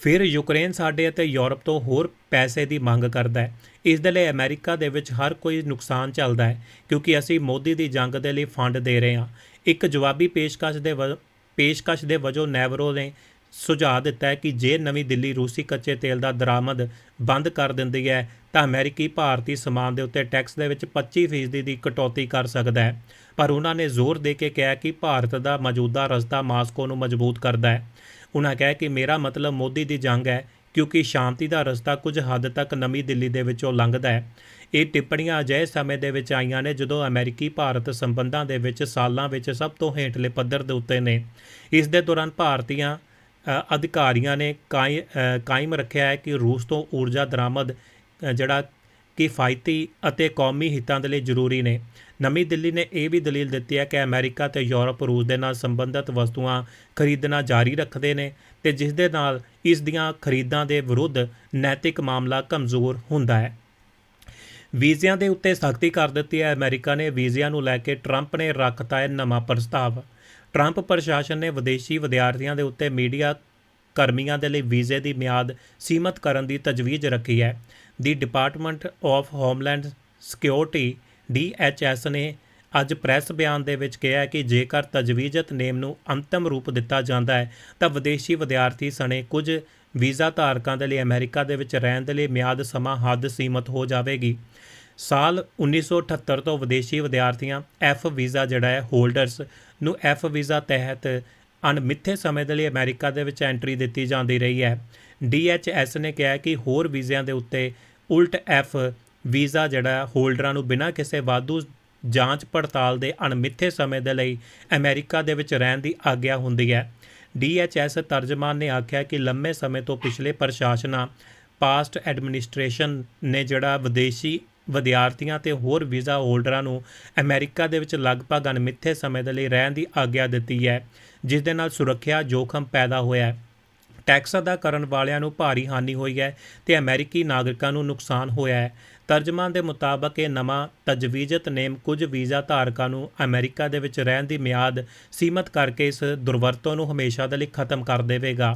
S1: ਫਿਰ ਯੂਕਰੇਨ ਸਾਡੇ ਅਤੇ ਯੂਰਪ ਤੋਂ ਹੋਰ ਪੈਸੇ ਦੀ ਮੰਗ ਕਰਦਾ ਹੈ। ਇਸ ਦੇ ਲਈ ਅਮਰੀਕਾ ਦੇ ਵਿੱਚ ਹਰ ਕੋਈ ਨੁਕਸਾਨ ਚੱਲਦਾ ਹੈ, ਕਿਉਂਕਿ ਅਸੀਂ ਮੋਦੀ ਦੀ ਜੰਗ ਦੇ ਲਈ ਫੰਡ ਦੇ ਰਹੇ ਹਾਂ। ਇੱਕ ਜਵਾਬੀ ਪੇਸ਼ਕਸ਼ ਦੇ ਵ- ਪੇਸ਼ਕਸ਼ ਦੇ ਵਜੋਂ ਨੈਵਰੋ ਨੇ ਸੁਝਾਅ ਦਿੱਤਾ ਹੈ ਕਿ ਜੇ ਨਵੀਂ ਦਿੱਲੀ ਰੂਸੀ ਕੱਚੇ ਤੇਲ ਦਾ ਦਰਾਮਦ ਬੰਦ ਕਰ ਦਿੰਦੀ ਹੈ, ਤਾਂ ਅਮਰੀਕੀ ਭਾਰਤੀ ਸਮਾਨ ਦੇ ਉੱਤੇ ਟੈਕਸ ਦੇ ਵਿੱਚ 25% ਦੀ ਕਟੌਤੀ ਕਰ ਸਕਦਾ ਹੈ। ਪਰ ਉਹਨਾਂ ਨੇ ਜ਼ੋਰ ਦੇ ਕੇ ਕਿਹਾ ਕਿ ਭਾਰਤ ਦਾ ਮੌਜੂਦਾ ਰਸਤਾ ਮਾਸਕੋ ਨੂੰ ਮਜ਼ਬੂਤ ਕਰਦਾ ਹੈ। ਉਹਨਾਂ ਕਿਹਾ ਕਿ ਮੇਰਾ ਮਤਲਬ ਮੋਦੀ ਦੀ ਜੰਗ ਹੈ ਕਿਉਂਕਿ ਸ਼ਾਂਤੀ ਦਾ ਰਸਤਾ ਕੁਝ ਹੱਦ ਤੱਕ ਨਵੀਂ ਦਿੱਲੀ ਦੇ ਵਿੱਚੋਂ ਲੰਘਦਾ ਹੈ। ਇਹ ਟਿੱਪਣੀਆਂ ਅਜਿਹੇ ਸਮੇਂ ਦੇ ਵਿੱਚ ਆਈਆਂ ਨੇ ਜਦੋਂ ਅਮਰੀਕੀ ਭਾਰਤ ਸੰਬੰਧਾਂ ਦੇ ਵਿੱਚ ਸਾਲਾਂ ਵਿੱਚ ਸਭ ਤੋਂ ਹੇਠਲੇ ਪੱਧਰ ਦੇ ਉੱਤੇ ਨੇ। ਇਸ ਦੇ ਦੌਰਾਨ ਭਾਰਤੀਆਂ ਅਧਿਕਾਰੀਆਂ ਨੇ ਕਾਇ- ਕਾਇਮ ਰੱਖਿਆ ਹੈ ਕਿ ਰੂਸ ਤੋਂ ਊਰਜਾ ਦਰਾਮਦ ਜਿਹੜਾ ਕਿਫਾਇਤੀ ਅਤੇ ਕੌਮੀ ਹਿੱਤਾਂ ਦੇ ਲਈ ਜ਼ਰੂਰੀ ਨੇ। ਨਵੀਂ ਦਿੱਲੀ ਨੇ ਇਹ ਵੀ ਦਲੀਲ ਦਿੱਤੀ ਹੈ ਕਿ ਅਮਰੀਕਾ ਤੇ ਯੂਰਪ ਰੂਸ ਦੇ ਨਾਲ ਸੰਬੰਧਿਤ ਵਸਤੂਆਂ ਖਰੀਦਣਾ ਜਾਰੀ ਰੱਖਦੇ ਨੇ। ਤੇ ਜਿਸ ਦੇ ਨਾਲ ਇਸ ਦੀਆਂ ਖਰੀਦਾਂ ਦੇ ਵਿਰੁੱਧ ਨੈਤਿਕ ਮਾਮਲਾ ਕਮਜ਼ੋਰ ਹੁੰਦਾ ਹੈ। ਵੀਜ਼ਿਆਂ ਦੇ ਉੱਤੇ ਸਖਤੀ ਕਰ ਦਿੱਤੀ ਹੈ ਅਮਰੀਕਾ ਨੇ। ਵੀਜ਼ਿਆਂ ਨੂੰ ਲੈ ਕੇ ਟਰੰਪ ਨੇ ਰੱਖਤਾ ਹੈ ਨਵਾਂ ਪ੍ਰਸਤਾਵ। ਟਰੰਪ ਪ੍ਰਸ਼ਾਸਨ ਨੇ ਵਿਦੇਸ਼ੀ ਵਿਦਿਆਰਥੀਆਂ ਦੇ ਉੱਤੇ ਮੀਡੀਆ ਕਰਮੀਆਂ ਦੇ ਲਈ ਵੀਜ਼ੇ ਦੀ ਮਿਆਦ ਸੀਮਤ ਕਰਨ ਦੀ ਤਜਵੀਜ਼ ਰੱਖੀ ਹੈ। ਦੀ department of homeland security DHS ਨੇ ਅੱਜ ਪ੍ਰੈਸ ਬਿਆਨ ਦੇ ਵਿੱਚ ਕਿਹਾ ਕਿ ਜੇਕਰ ਤਜਵੀਜ਼ਤ ਨੇਮ ਨੂੰ ਅੰਤਮ ਰੂਪ ਦਿੱਤਾ ਜਾਂਦਾ ਹੈ, ਤਾਂ ਵਿਦੇਸ਼ੀ ਵਿਦਿਆਰਥੀ ਸਣੇ ਕੁਝ ਵੀਜ਼ਾ ਧਾਰਕਾਂ ਦੇ ਲਈ ਅਮਰੀਕਾ ਦੇ ਵਿੱਚ ਰਹਿਣ ਦੇ ਲਈ ਮਿਆਦ ਸਮਾਂ ਹੱਦ ਸੀਮਤ ਹੋ ਜਾਵੇਗੀ। ਸਾਲ 1978 ਤੋਂ ਵਿਦੇਸ਼ੀ ਵਿਦਿਆਰਥੀਆਂ F ਵੀਜ਼ਾ ਜਿਹੜਾ ਹੈ, ਹੋਲਡਰਸ ਨੂੰ F ਵੀਜ਼ਾ ਤਹਿਤ ਅਣਮਿੱਥੇ ਸਮੇਂ ਦੇ ਲਈ ਅਮਰੀਕਾ ਦੇ ਵਿੱਚ ਐਂਟਰੀ ਦਿੱਤੀ ਜਾਂਦੀ ਰਹੀ ਹੈ। DHS ਨੇ ਕਿਹਾ ਕਿ ਹੋਰ ਵੀਜ਼ਿਆਂ ਦੇ ਉੱਤੇ ਉਲਟ F ਵੀਜ਼ਾ ਜਿਹੜਾ ਹੋਲਡਰਾਂ ਨੂੰ ਬਿਨਾਂ ਕਿਸੇ ਵਾਧੂ ਜਾਂਚ ਪੜਤਾਲ ਦੇ ਅਣਮਿੱਥੇ ਸਮੇਂ ਦੇ ਲਈ ਅਮਰੀਕਾ ਦੇ ਵਿੱਚ ਰਹਿਣ ਦੀ ਆਗਿਆ ਹੁੰਦੀ ਹੈ। DHS ਤਰਜਮਾਨ ਨੇ ਆਖਿਆ ਕਿ ਲੰਮੇ ਸਮੇਂ ਤੋਂ ਪਿਛਲੇ ਪ੍ਰਸ਼ਾਸਨਾਂ ਪਾਸਟ ਐਡਮਿਨਿਸਟ੍ਰੇਸ਼ਨ ਨੇ ਜਿਹੜਾ ਵਿਦੇਸ਼ੀ ਵਿਦਿਆਰਥੀਆਂ ਤੇ ਹੋਰ ਵੀਜ਼ਾ ਹੋਲਡਰਾਂ ਨੂੰ ਅਮਰੀਕਾ ਦੇ ਵਿੱਚ ਲਗਭਗ ਅਣਮਿੱਥੇ ਸਮੇਂ ਦੇ ਲਈ ਰਹਿਣ ਦੀ ਆਗਿਆ ਦਿੱਤੀ ਹੈ, ਜਿਸ ਦੇ ਨਾਲ ਸੁਰੱਖਿਆ ਜੋਖਮ ਪੈਦਾ ਹੋਇਆ ਹੈ। ਟੈਕਸ ਅਦਾ ਕਰਨ ਵਾਲਿਆਂ ਨੂੰ ਭਾਰੀ ਹਾਨੀ ਹੋਈ ਹੈ ਤੇ ਅਮਰੀਕੀ ਨਾਗਰਿਕਾਂ ਨੂੰ ਨੁਕਸਾਨ ਹੋਇਆ ਹੈ। ਤਰਜਮਾਨ ਦੇ ਮੁਤਾਬਕ ਇਹ ਨਵਾਂ ਤਜਵੀਜ਼ਤ ਨੇਮ ਕੁਝ ਵੀਜ਼ਾ ਧਾਰਕਾਂ ਨੂੰ ਅਮਰੀਕਾ ਦੇ ਵਿੱਚ ਰਹਿਣ ਦੀ ਮਿਆਦ ਸੀਮਤ ਕਰਕੇ ਇਸ ਦੁਰਵਰਤੋਂ ਨੂੰ ਹਮੇਸ਼ਾ ਦੇ ਲਈ ਖਤਮ ਕਰ ਦੇਵੇਗਾ।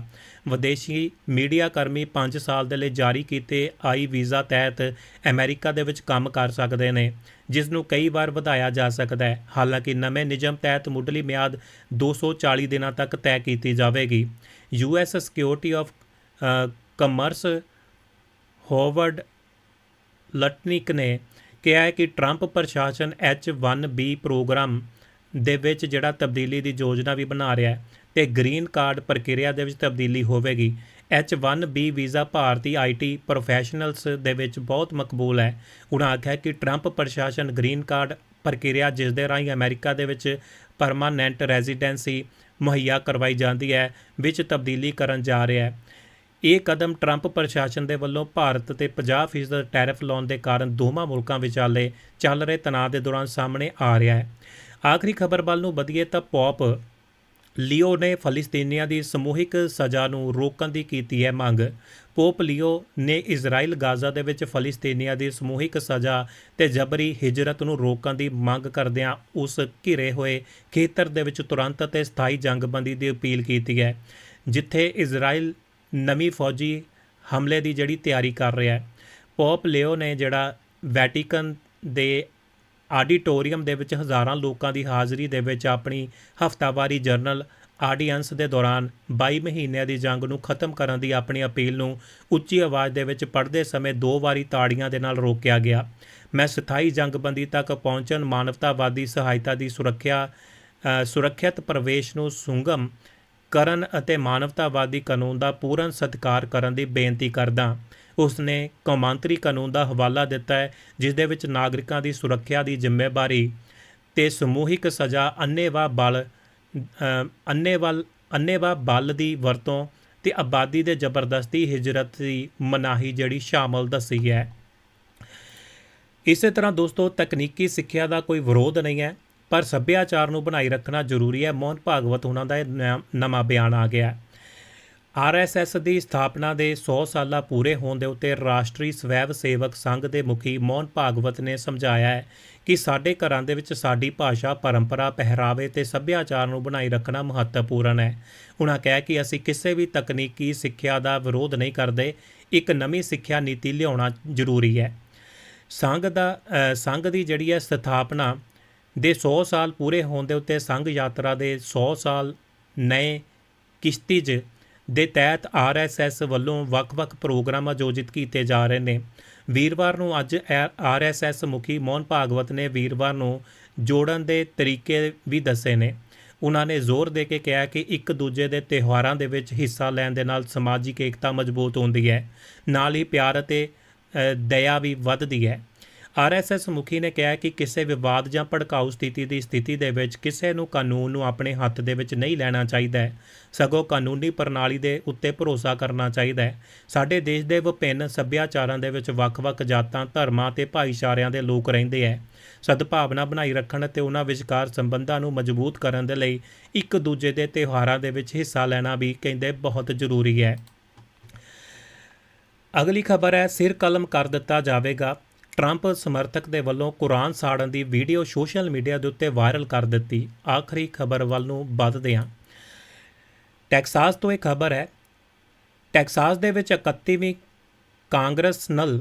S1: ਵਿਦੇਸ਼ੀ ਮੀਡੀਆ ਕਰਮੀ 5 ਸਾਲ ਦੇ ਲਈ ਜਾਰੀ ਕੀਤੇ ਆਈ ਵੀਜ਼ਾ ਤਹਿਤ ਅਮਰੀਕਾ ਦੇ ਵਿੱਚ ਕੰਮ ਕਰ ਸਕਦੇ ਨੇ ਜਿਸ ਨੂੰ ਕਈ ਵਾਰ ਵਧਾਇਆ ਜਾ ਸਕਦਾ ਹੈ। ਹਾਲਾਂਕਿ ਨਵੇਂ ਨਿਯਮ ਤਹਿਤ ਮੁੱਢਲੀ ਮਿਆਦ 240 ਦਿਨਾਂ ਤੱਕ ਤੈਅ ਕੀਤੀ ਜਾਵੇਗੀ। US security of commerce Howard Lutnick ਨੇ ਕਿਹਾ ਹੈ ਕਿ ਟਰੰਪ ਪ੍ਰਸ਼ਾਸਨ H1B ਪ੍ਰੋਗਰਾਮ ਦੇ ਵਿੱਚ ਜਿਹੜਾ ਤਬਦੀਲੀ ਦੀ ਯੋਜਨਾ ਵੀ ਬਣਾ ਰਿਹਾ ਹੈ ਤੇ ਗ੍ਰੀਨ ਕਾਰਡ ਪ੍ਰਕਿਰਿਆ ਦੇ ਵਿੱਚ ਤਬਦੀਲੀ ਹੋਵੇਗੀ। H1B visa Bharatiya IT professionals ਦੇ ਵਿੱਚ ਬਹੁਤ ਮਕਬੂਲ ਹੈ। ਉਹਨਾਂ ਆਖਿਆ ਕਿ ਟਰੰਪ ਪ੍ਰਸ਼ਾਸਨ ਗ੍ਰੀਨ ਕਾਰਡ ਪ੍ਰਕਿਰਿਆ ਜਿਸ ਦੇ ਰਾਹੀਂ ਅਮਰੀਕਾ ਦੇ ਵਿੱਚ ਪਰਮਾਨੈਂਟ ਰੈਜ਼ੀਡੈਂਸੀ ਮੁਹੱਈਆ ਕਰਵਾਈ ਜਾਂਦੀ ਹੈ, ਵਿੱਚ ਤਬਦੀਲੀ ਕਰਨ ਜਾ ਰਿਹਾ ਹੈ। ਇਹ ਕਦਮ ਟਰੰਪ ਪ੍ਰਸ਼ਾਸਨ ਦੇ ਵੱਲੋਂ ਭਾਰਤ ਤੇ 50% ਟੈਰਿਫ ਲਾਉਣ ਦੇ ਕਾਰਨ ਦੋਵਾਂ ਮੁਲਕਾਂ ਵਿਚਾਲੇ ਚੱਲ ਰਹੇ ਤਣਾਅ ਦੇ ਦੌਰਾਨ ਸਾਹਮਣੇ ਆ ਰਿਹਾ ਹੈ। ਆਖਰੀ ਖਬਰ ਵੱਲ ਨੂੰ ਵਧੀਏ ਤਾਂ ਪੌਪ ਲਿਓ ਨੇ ਫਲਸਤੀਨੀਆਂ ਦੀ ਸਮੂਹਿਕ ਸਜ਼ਾ ਨੂੰ ਰੋਕਣ ਦੀ ਕੀਤੀ ਹੈ ਮੰਗ। ਪੋਪ ਲਿਓ ਨੇ ਇਜ਼ਰਾਈਲ ਗਾਜ਼ਾ ਦੇ ਵਿੱਚ ਫਲਸਤੀਨੀਆਂ ਦੀ ਸਮੂਹਿਕ ਸਜ਼ਾ ਤੇ ਜਬਰੀ ਹਿਜਰਤ ਨੂੰ ਰੋਕਣ ਦੀ ਮੰਗ ਕਰਦਿਆਂ ਉਸ ਘਿਰੇ ਹੋਏ ਖੇਤਰ ਦੇ ਵਿੱਚ ਤੁਰੰਤ ਅਤੇ ਸਥਾਈ ਜੰਗਬੰਦੀ ਦੀ ਅਪੀਲ ਕੀਤੀ ਹੈ, ਜਿੱਥੇ ਇਜ਼ਰਾਈਲ ਨਵੀਂ ਫੌਜੀ ਹਮਲੇ ਦੀ ਜਿਹੜੀ ਤਿਆਰੀ ਕਰ ਰਿਹਾ ਹੈ। ਪੋਪ ਲਿਓ ਨੇ ਜਿਹੜਾ ਵੈਟੀਕਨ ਦੇ ਆਡੀਟੋਰੀਅਮ ਦੇ ਵਿੱਚ ਹਜ਼ਾਰਾਂ ਲੋਕਾਂ ਦੀ ਹਾਜ਼ਰੀ ਦੇ ਵਿੱਚ ਆਪਣੀ ਹਫ਼ਤਾਵਾਰੀ ਜਰਨਲ ਆਡੀਅנס ਦੇ ਦੌਰਾਨ 22 ਮਹੀਨਿਆਂ ਦੀ ਜੰਗ ਨੂੰ ਖਤਮ ਕਰਨ ਦੀ ਆਪਣੀ ਅਪੀਲ ਨੂੰ ਉੱਚੀ ਆਵਾਜ਼ ਦੇ ਵਿੱਚ ਪੜ੍ਹਦੇ ਸਮੇਂ ਦੋ ਵਾਰੀ ਤਾੜੀਆਂ ਦੇ ਨਾਲ ਰੋਕਿਆ ਗਿਆ। ਮੈਂ ਸਥਾਈ ਜੰਗਬੰਦੀ ਤੱਕ ਪਹੁੰਚਣ, ਮਾਨਵਤਾਵਾਦੀ ਸਹਾਇਤਾ ਦੀ ਸੁਰੱਖਿਆ ਸੁਰੱਖਿਅਤ ਪ੍ਰਵੇਸ਼ ਨੂੰ ਸੁੰਗਮ ਕਰਨ ਅਤੇ ਮਾਨਵਤਾਵਾਦੀ ਕਾਨੂੰਨ ਦਾ ਪੂਰਨ ਸਤਿਕਾਰ ਕਰਨ ਦੀ ਬੇਨਤੀ ਕਰਦਾ ਉਸ ਨੇ ਕੌਮਾਂਤਰੀ ਕਾਨੂੰਨ ਦਾ ਹਵਾਲਾ ਦਿੱਤਾ ਹੈ ਜਿਸ ਦੇ ਵਿੱਚ ਨਾਗਰਿਕਾਂ ਦੀ ਸੁਰੱਖਿਆ ਦੀ ਜ਼ਿੰਮੇਵਾਰੀ ਤੇ ਸਮੂਹਿਕ ਸਜ਼ਾ ਅੰਨ੍ਹੇਵਾਹ ਬਲ ਅ, ਅੰਨ੍ਹੇਵਾਲ ਅੰਨ੍ਹੇਵਾਹ ਬਲ ਦੀ ਵਰਤੋਂ ਤੇ ਆਬਾਦੀ ਦੇ ਜ਼ਬਰਦਸਤੀ ਹਿਜਰਤ ਦੀ ਮਨਾਹੀ ਜਿਹੜੀ ਸ਼ਾਮਲ ਦੱਸੀ ਹੈ। ਇਸੇ ਤਰ੍ਹਾਂ ਦੋਸਤੋ ਤਕਨੀਕੀ ਸਿੱਖਿਆ ਦਾ ਕੋਈ ਵਿਰੋਧ ਨਹੀਂ ਹੈ। ਪਰ ਸੱਭਿਆਚਾਰ ਨੂੰ ਬਣਾਈ ਰੱਖਣਾ ਜ਼ਰੂਰੀ ਹੈ। ਮੋਹਨ ਭਾਗਵਤ ਉਹਨਾਂ ਦਾ ਇਹ ਨਵਾਂ ਬਿਆਨ ਆ ਗਿਆ ਹੈ। ਆਰਐਸਐਸ ਦੀ ਸਥਾਪਨਾ ਦੇ 100 ਸਾਲਾਂ ਪੂਰੇ ਹੋਣ ਦੇ ਉੱਤੇ ਰਾਸ਼ਟਰੀ ਸਵੈਵ ਸੇਵਕ ਸੰਘ ਦੇ ਮੁਖੀ ਮੋਹਨ ਭਾਗਵਤ ਨੇ ਸਮਝਾਇਆ ਹੈ ਕਿ ਸਾਡੇ ਘਰਾਂ ਦੇ ਵਿੱਚ ਸਾਡੀ ਭਾਸ਼ਾ, ਪਰੰਪਰਾ, ਪਹਿਰਾਵੇ ਤੇ ਸੱਭਿਆਚਾਰ ਨੂੰ ਬਣਾਈ ਰੱਖਣਾ ਮਹੱਤਵਪੂਰਨ ਹੈ। ਉਹਨਾਂ ਕਿਹਾ ਕਿ ਅਸੀਂ ਕਿਸੇ ਵੀ ਤਕਨੀਕੀ ਸਿੱਖਿਆ ਦਾ ਵਿਰੋਧ ਨਹੀਂ ਕਰਦੇ, ਇੱਕ ਨਵੀਂ ਸਿੱਖਿਆ ਨੀਤੀ ਲਿਆਉਣਾ ਜ਼ਰੂਰੀ ਹੈ। ਸੰਘ ਦਾ ਸੰਘ ਦੀ ਜਿਹੜੀ ਹੈ ਸਥਾਪਨਾ ਦੇ 100 ਸਾਲ ਪੂਰੇ ਹੋਣ ਦੇ ਉੱਤੇ ਸੰਘ ਯਾਤਰਾ ਦੇ 100 ਸਾਲ ਨਏ ਕਿਸ਼ਤੀਜ ਦੇ ਤਹਿਤ ਆਰਐਸਐਸ ਵੱਲੋਂ ਵੱਖ-ਵੱਖ ਪ੍ਰੋਗਰਾਮ ਆਯੋਜਿਤ ਕੀਤੇ ਜਾ ਰਹੇ ਨੇ। ਵੀਰਵਾਰ ਨੂੰ ਅੱਜ ਆਰਐਸਐਸ ਮੁਖੀ ਮੋਹਨ ਭਾਗਵਤ ਨੇ ਵੀਰਵਾਰ ਨੂੰ ਜੋੜਨ ਦੇ ਤਰੀਕੇ ਵੀ ਦੱਸੇ ਨੇ। ਉਹਨਾਂ ਨੇ ਜ਼ੋਰ ਦੇ ਕੇ ਕਿਹਾ ਕਿ ਇੱਕ ਦੂਜੇ ਦੇ ਤਿਉਹਾਰਾਂ ਦੇ ਵਿੱਚ ਹਿੱਸਾ ਲੈਣ ਦੇ ਨਾਲ ਸਮਾਜਿਕ ਏਕਤਾ ਮਜ਼ਬੂਤ ਹੁੰਦੀ ਹੈ, ਨਾਲ ਹੀ ਪਿਆਰ ਅਤੇ ਦਇਆ ਵੀ ਵੱਧਦੀ ਹੈ। ਆਰਐਸਐਸ ਮੁਖੀ ਨੇ ਕਿਹਾ ਕਿ ਕਿਸੇ ਵਿਵਾਦ ਜਾਂ ਭੜਕਾਊ ਸਥਿਤੀ ਦੀ ਸਥਿਤੀ ਦੇ ਵਿੱਚ ਕਿਸੇ ਨੂੰ ਕਾਨੂੰਨ ਨੂੰ ਆਪਣੇ ਹੱਥ ਦੇ ਵਿੱਚ ਨਹੀਂ ਲੈਣਾ ਚਾਹੀਦਾ ਹੈ। ਸਗੋਂ ਕਾਨੂੰਨੀ ਪ੍ਰਣਾਲੀ ਦੇ ਉੱਤੇ ਭਰੋਸਾ ਕਰਨਾ ਚਾਹੀਦਾ ਹੈ। ਸਾਡੇ ਦੇਸ਼ ਦੇ ਵਿਭਿੰਨ ਸੱਭਿਆਚਾਰਾਂ ਦੇ ਵਿੱਚ ਵੱਖ-ਵੱਖ ਜਾਤਾਂ, ਧਰਮਾਂ ਤੇ ਭਾਈਚਾਰਿਆਂ ਦੇ ਲੋਕ ਰਹਿੰਦੇ ਹੈ। ਸਦਭਾਵਨਾ ਬਣਾਈ ਰੱਖਣ ਅਤੇ ਉਹਨਾਂ ਵਿਚਕਾਰ ਸੰਬੰਧਾਂ ਨੂੰ ਮਜ਼ਬੂਤ ਕਰਨ ਦੇ ਲਈ ਇੱਕ ਦੂਜੇ ਦੇ ਤਿਉਹਾਰਾਂ ਦੇ ਵਿੱਚ ਹਿੱਸਾ ਲੈਣਾ ਵੀ ਕਹਿੰਦੇ ਬਹੁਤ ਜ਼ਰੂਰੀ ਹੈ। ਅਗਲੀ ਖਬਰ ਹੈ, ਸਿਰ ਕਲਮ ਕਰ ਦਿੱਤਾ ਜਾਵੇਗਾ। ਟਰੰਪ ਸਮਰਥਕ ਦੇ ਵੱਲੋਂ ਕੁਰਾਨ ਸਾੜਨ ਦੀ ਵੀਡੀਓ ਸੋਸ਼ਲ ਮੀਡੀਆ ਦੇ ਉੱਤੇ ਵਾਇਰਲ ਕਰ ਦਿੱਤੀ। ਆਖਰੀ ਖਬਰ ਵੱਲ ਨੂੰ ਵੱਧਦੇ ਹਾਂ ਟੈਕਸਾਸ ਤੋਂ ਇਹ ਖਬਰ ਹੈ, ਟੈਕਸਾਸ ਦੇ ਵਿੱਚ 31ਵੀਂ ਕਾਂਗਰਸਨਲ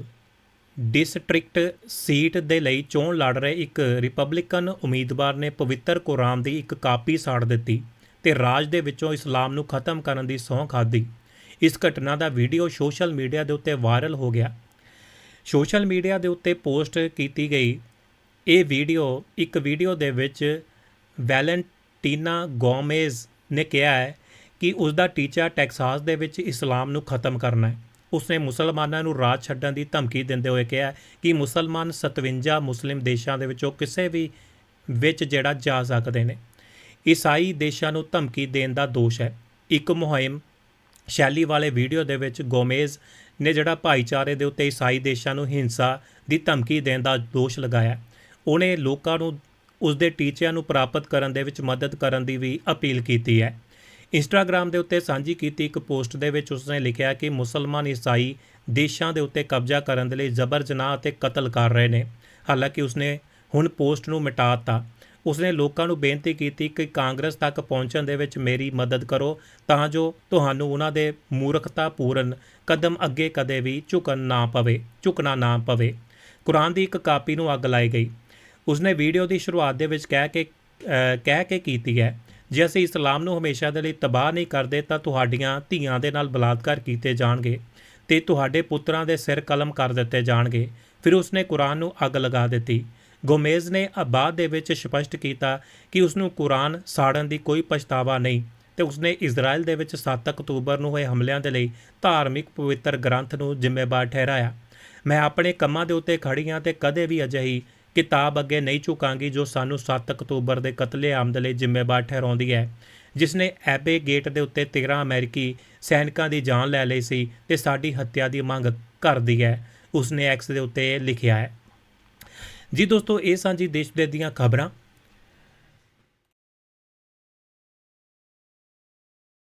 S1: ਡਿਸਟ੍ਰਿਕਟ ਸੀਟ ਦੇ ਲਈ ਚੋਣ ਲੜ ਰਹੇ ਇੱਕ ਰਿਪਬਲਿਕਨ ਉਮੀਦਵਾਰ ਨੇ ਪਵਿੱਤਰ ਕੁਰਾਨ ਦੀ ਇੱਕ ਕਾਪੀ ਸਾੜ ਦਿੱਤੀ ਤੇ ਰਾਜ ਦੇ ਵਿੱਚੋਂ ਇਸਲਾਮ ਨੂੰ ਖਤਮ ਕਰਨ ਦੀ ਸਹੁੰ ਖਾਧੀ। ਇਸ ਘਟਨਾ ਦਾ ਵੀਡੀਓ ਸੋਸ਼ਲ ਮੀਡੀਆ ਦੇ ਉੱਤੇ ਵਾਇਰਲ ਹੋ ਗਿਆ। ਸੋਸ਼ਲ ਮੀਡੀਆ ਦੇ ਉੱਤੇ ਪੋਸਟ ਕੀਤੀ ਗਈ। ਇਹ ਵੀਡੀਓ ਇੱਕ ਵੀਡੀਓ ਦੇ ਵਿੱਚ ਵੈਲੈਂਟੀਨਾ ਗੋਮੇਜ਼ ਨੇ ਕਿਹਾ ਹੈ ਕਿ ਉਸ ਦਾ ਟੀਚਾ ਟੈਕਸਾਸ ਦੇ ਵਿੱਚ ਇਸਲਾਮ ਨੂੰ ਖਤਮ ਕਰਨਾ ਹੈ। ਉਸਨੇ ਮੁਸਲਮਾਨਾਂ ਨੂੰ ਰਾਜ ਛੱਡਣ ਦੀ ਧਮਕੀ ਦਿੰਦੇ ਹੋਏ ਕਿਹਾ ਕਿ ਮੁਸਲਮਾਨ 57 ਮੁਸਲਿਮ ਦੇਸ਼ਾਂ ਦੇ ਵਿੱਚੋਂ ਕਿਸੇ ਵੀ ਵਿੱਚ ਜਿਹੜਾ ਜਾ ਸਕਦੇ ਨੇ। ਈਸਾਈ ਦੇਸ਼ਾਂ ਨੂੰ ਧਮਕੀ ਦੇਣ ਦਾ ਦੋਸ਼ ਹੈ। ਇੱਕ ਮੁਹਿੰਮ ਸ਼ੈਲੀ ਵਾਲੇ ਵੀਡੀਓ ਦੇ ਵਿੱਚ ਗੋਮੇਜ਼ ਨੇ ਜਿਹੜਾ ਭਾਈਚਾਰੇ ਦੇ ਉੱਤੇ ਈਸਾਈ ਦੇਸ਼ਾਂ ਨੂੰ ਹਿੰਸਾ ਦੀ ਧਮਕੀ ਦੇਣ ਦਾ ਦੋਸ਼ ਲਗਾਇਆ। ਉਹਨੇ ਲੋਕਾਂ ਨੂੰ, ਉਸ ਦੇ ਟੀਚਿਆਂ ਨੂੰ ਪ੍ਰਾਪਤ ਕਰਨ ਦੇ ਵਿੱਚ ਮਦਦ ਕਰਨ ਦੀ ਵੀ ਅਪੀਲ ਕੀਤੀ ਹੈ। ਇੰਸਟਾਗ੍ਰam ਦੇ ਉੱਤੇ ਸਾਂਝੀ ਕੀਤੀ ਇੱਕ ਪੋਸਟ ਦੇ ਵਿੱਚ ਉਸਨੇ ਲਿਖਿਆ ਕਿ ਮੁਸਲਮਾਨ ਈਸਾਈ ਦੇਸ਼ਾਂ ਦੇ ਉੱਤੇ ਕਬਜ਼ਾ ਕਰਨ ਦੇ ਲਈ ਜ਼ਬਰ ਜਨਾਹ ਅਤੇ ਕਤਲ ਕਰ ਰਹੇ ਨੇ। ਹਾਲਾਂਕਿ ਉਸਨੇ ਹੁਣ ਪੋਸਟ ਨੂੰ ਮਿਟਾ ਦਿੱਤਾ। ਉਸਨੇ ਲੋਕਾਂ ਨੂੰ ਬੇਨਤੀ ਕੀਤੀ ਕਿ ਕਾਂਗਰਸ ਤੱਕ ਪਹੁੰਚਣ ਦੇ ਵਿੱਚ ਮੇਰੀ ਮਦਦ ਕਰੋ, ਤਾਂ ਜੋ ਤੁਹਾਨੂੰ ਉਹਨਾਂ ਦੇ ਮੂਰਖਤਾਪੂਰਨ ਕਦਮ ਅੱਗੇ ਕਦੇ ਵੀ ਝੁਕਣ ਨਾ ਪਵੇ, ਝੁਕਣਾ ਨਾ ਪਵੇ। ਕੁਰਾਨ ਦੀ ਇੱਕ ਕਾਪੀ ਨੂੰ ਅੱਗ ਲਾਈ ਗਈ। ਉਸਨੇ ਵੀਡੀਓ ਦੀ ਸ਼ੁਰੂਆਤ ਦੇ ਵਿੱਚ ਕਹਿ ਕੇ ਕਹਿ ਕੇ ਕੀਤੀ ਹੈ, ਜੇ ਅਸੀਂ ਇਸਲਾਮ ਨੂੰ ਹਮੇਸ਼ਾ ਦੇ ਲਈ ਤਬਾਹ ਨਹੀਂ ਕਰਦੇ, ਤਾਂ ਤੁਹਾਡੀਆਂ ਧੀਆਂ ਦੇ ਨਾਲ ਬਲਾਤਕਾਰ ਕੀਤੇ ਜਾਣਗੇ ਤੇ ਤੁਹਾਡੇ ਪੁੱਤਰਾਂ ਦੇ ਸਿਰ ਕਲਮ ਕਰ ਦਿੱਤੇ ਜਾਣਗੇ। ਫਿਰ ਉਸਨੇ ਕੁਰਾਨ ਨੂੰ ਅੱਗ ਲਗਾ ਦਿੱਤੀ। ਗੋਮੇਜ਼ ਨੇ ਬਾਅਦ ਦੇ ਵਿੱਚ ਸਪਸ਼ਟ ਕੀਤਾ ਕਿ ਉਸ ਨੂੰ ਕੁਰਾਨ ਸਾੜਨ ਦੀ ਕੋਈ ਪਛਤਾਵਾ ਨਹੀਂ ਤੇ ਉਸਨੇ ਇਜ਼ਰਾਈਲ ਦੇ ਵਿੱਚ 7 ਅਕਤੂਬਰ ਨੂੰ ਹੋਏ ਹਮਲਿਆਂ ਦੇ ਲਈ ਧਾਰਮਿਕ ਪਵਿੱਤਰ ਗ੍ਰੰਥ ਨੂੰ ਜ਼ਿੰਮੇਵਾਰ ਠਹਿਰਾਇਆ। ਮੈਂ ਆਪਣੇ ਕੰਮਾਂ ਦੇ ਉੱਤੇ ਖੜੀ ਹਾਂ ਤੇ ਕਦੇ ਵੀ ਅਜਿਹੀ ਕਿਤਾਬ ਅੱਗੇ ਨਹੀਂ ਝੁਕਾਂਗੀ ਜੋ ਸਾਨੂੰ 7 ਅਕਤੂਬਰ ਦੇ ਕਤਲੇਆਮ ਦੇ ਲਈ ਜ਼ਿੰਮੇਵਾਰ ਠਹਿਰਾਉਂਦੀ ਹੈ। ਜਿਸ ਨੇ ਐਬੇ ਗੇਟ ਦੇ ਉੱਤੇ 13 ਅਮਰੀਕੀ ਸੈਨਿਕਾਂ ਦੀ ਜਾਨ ਲੈ ਲਈ ਸੀ ਤੇ ਸਾਡੀ ਹੱਤਿਆ ਦੀ ਮੰਗ ਕਰਦੀ ਹੈ, ਉਸਨੇ ਐਕਸ ਦੇ ਉੱਤੇ ਲਿਖਿਆ ਹੈ। ਜੀ ਦੋਸਤੋ ਇਹ ਸਾਂਝੀ ਦੇਸ਼ ਦੇ ਦੀਆਂ ਖਬਰਾਂ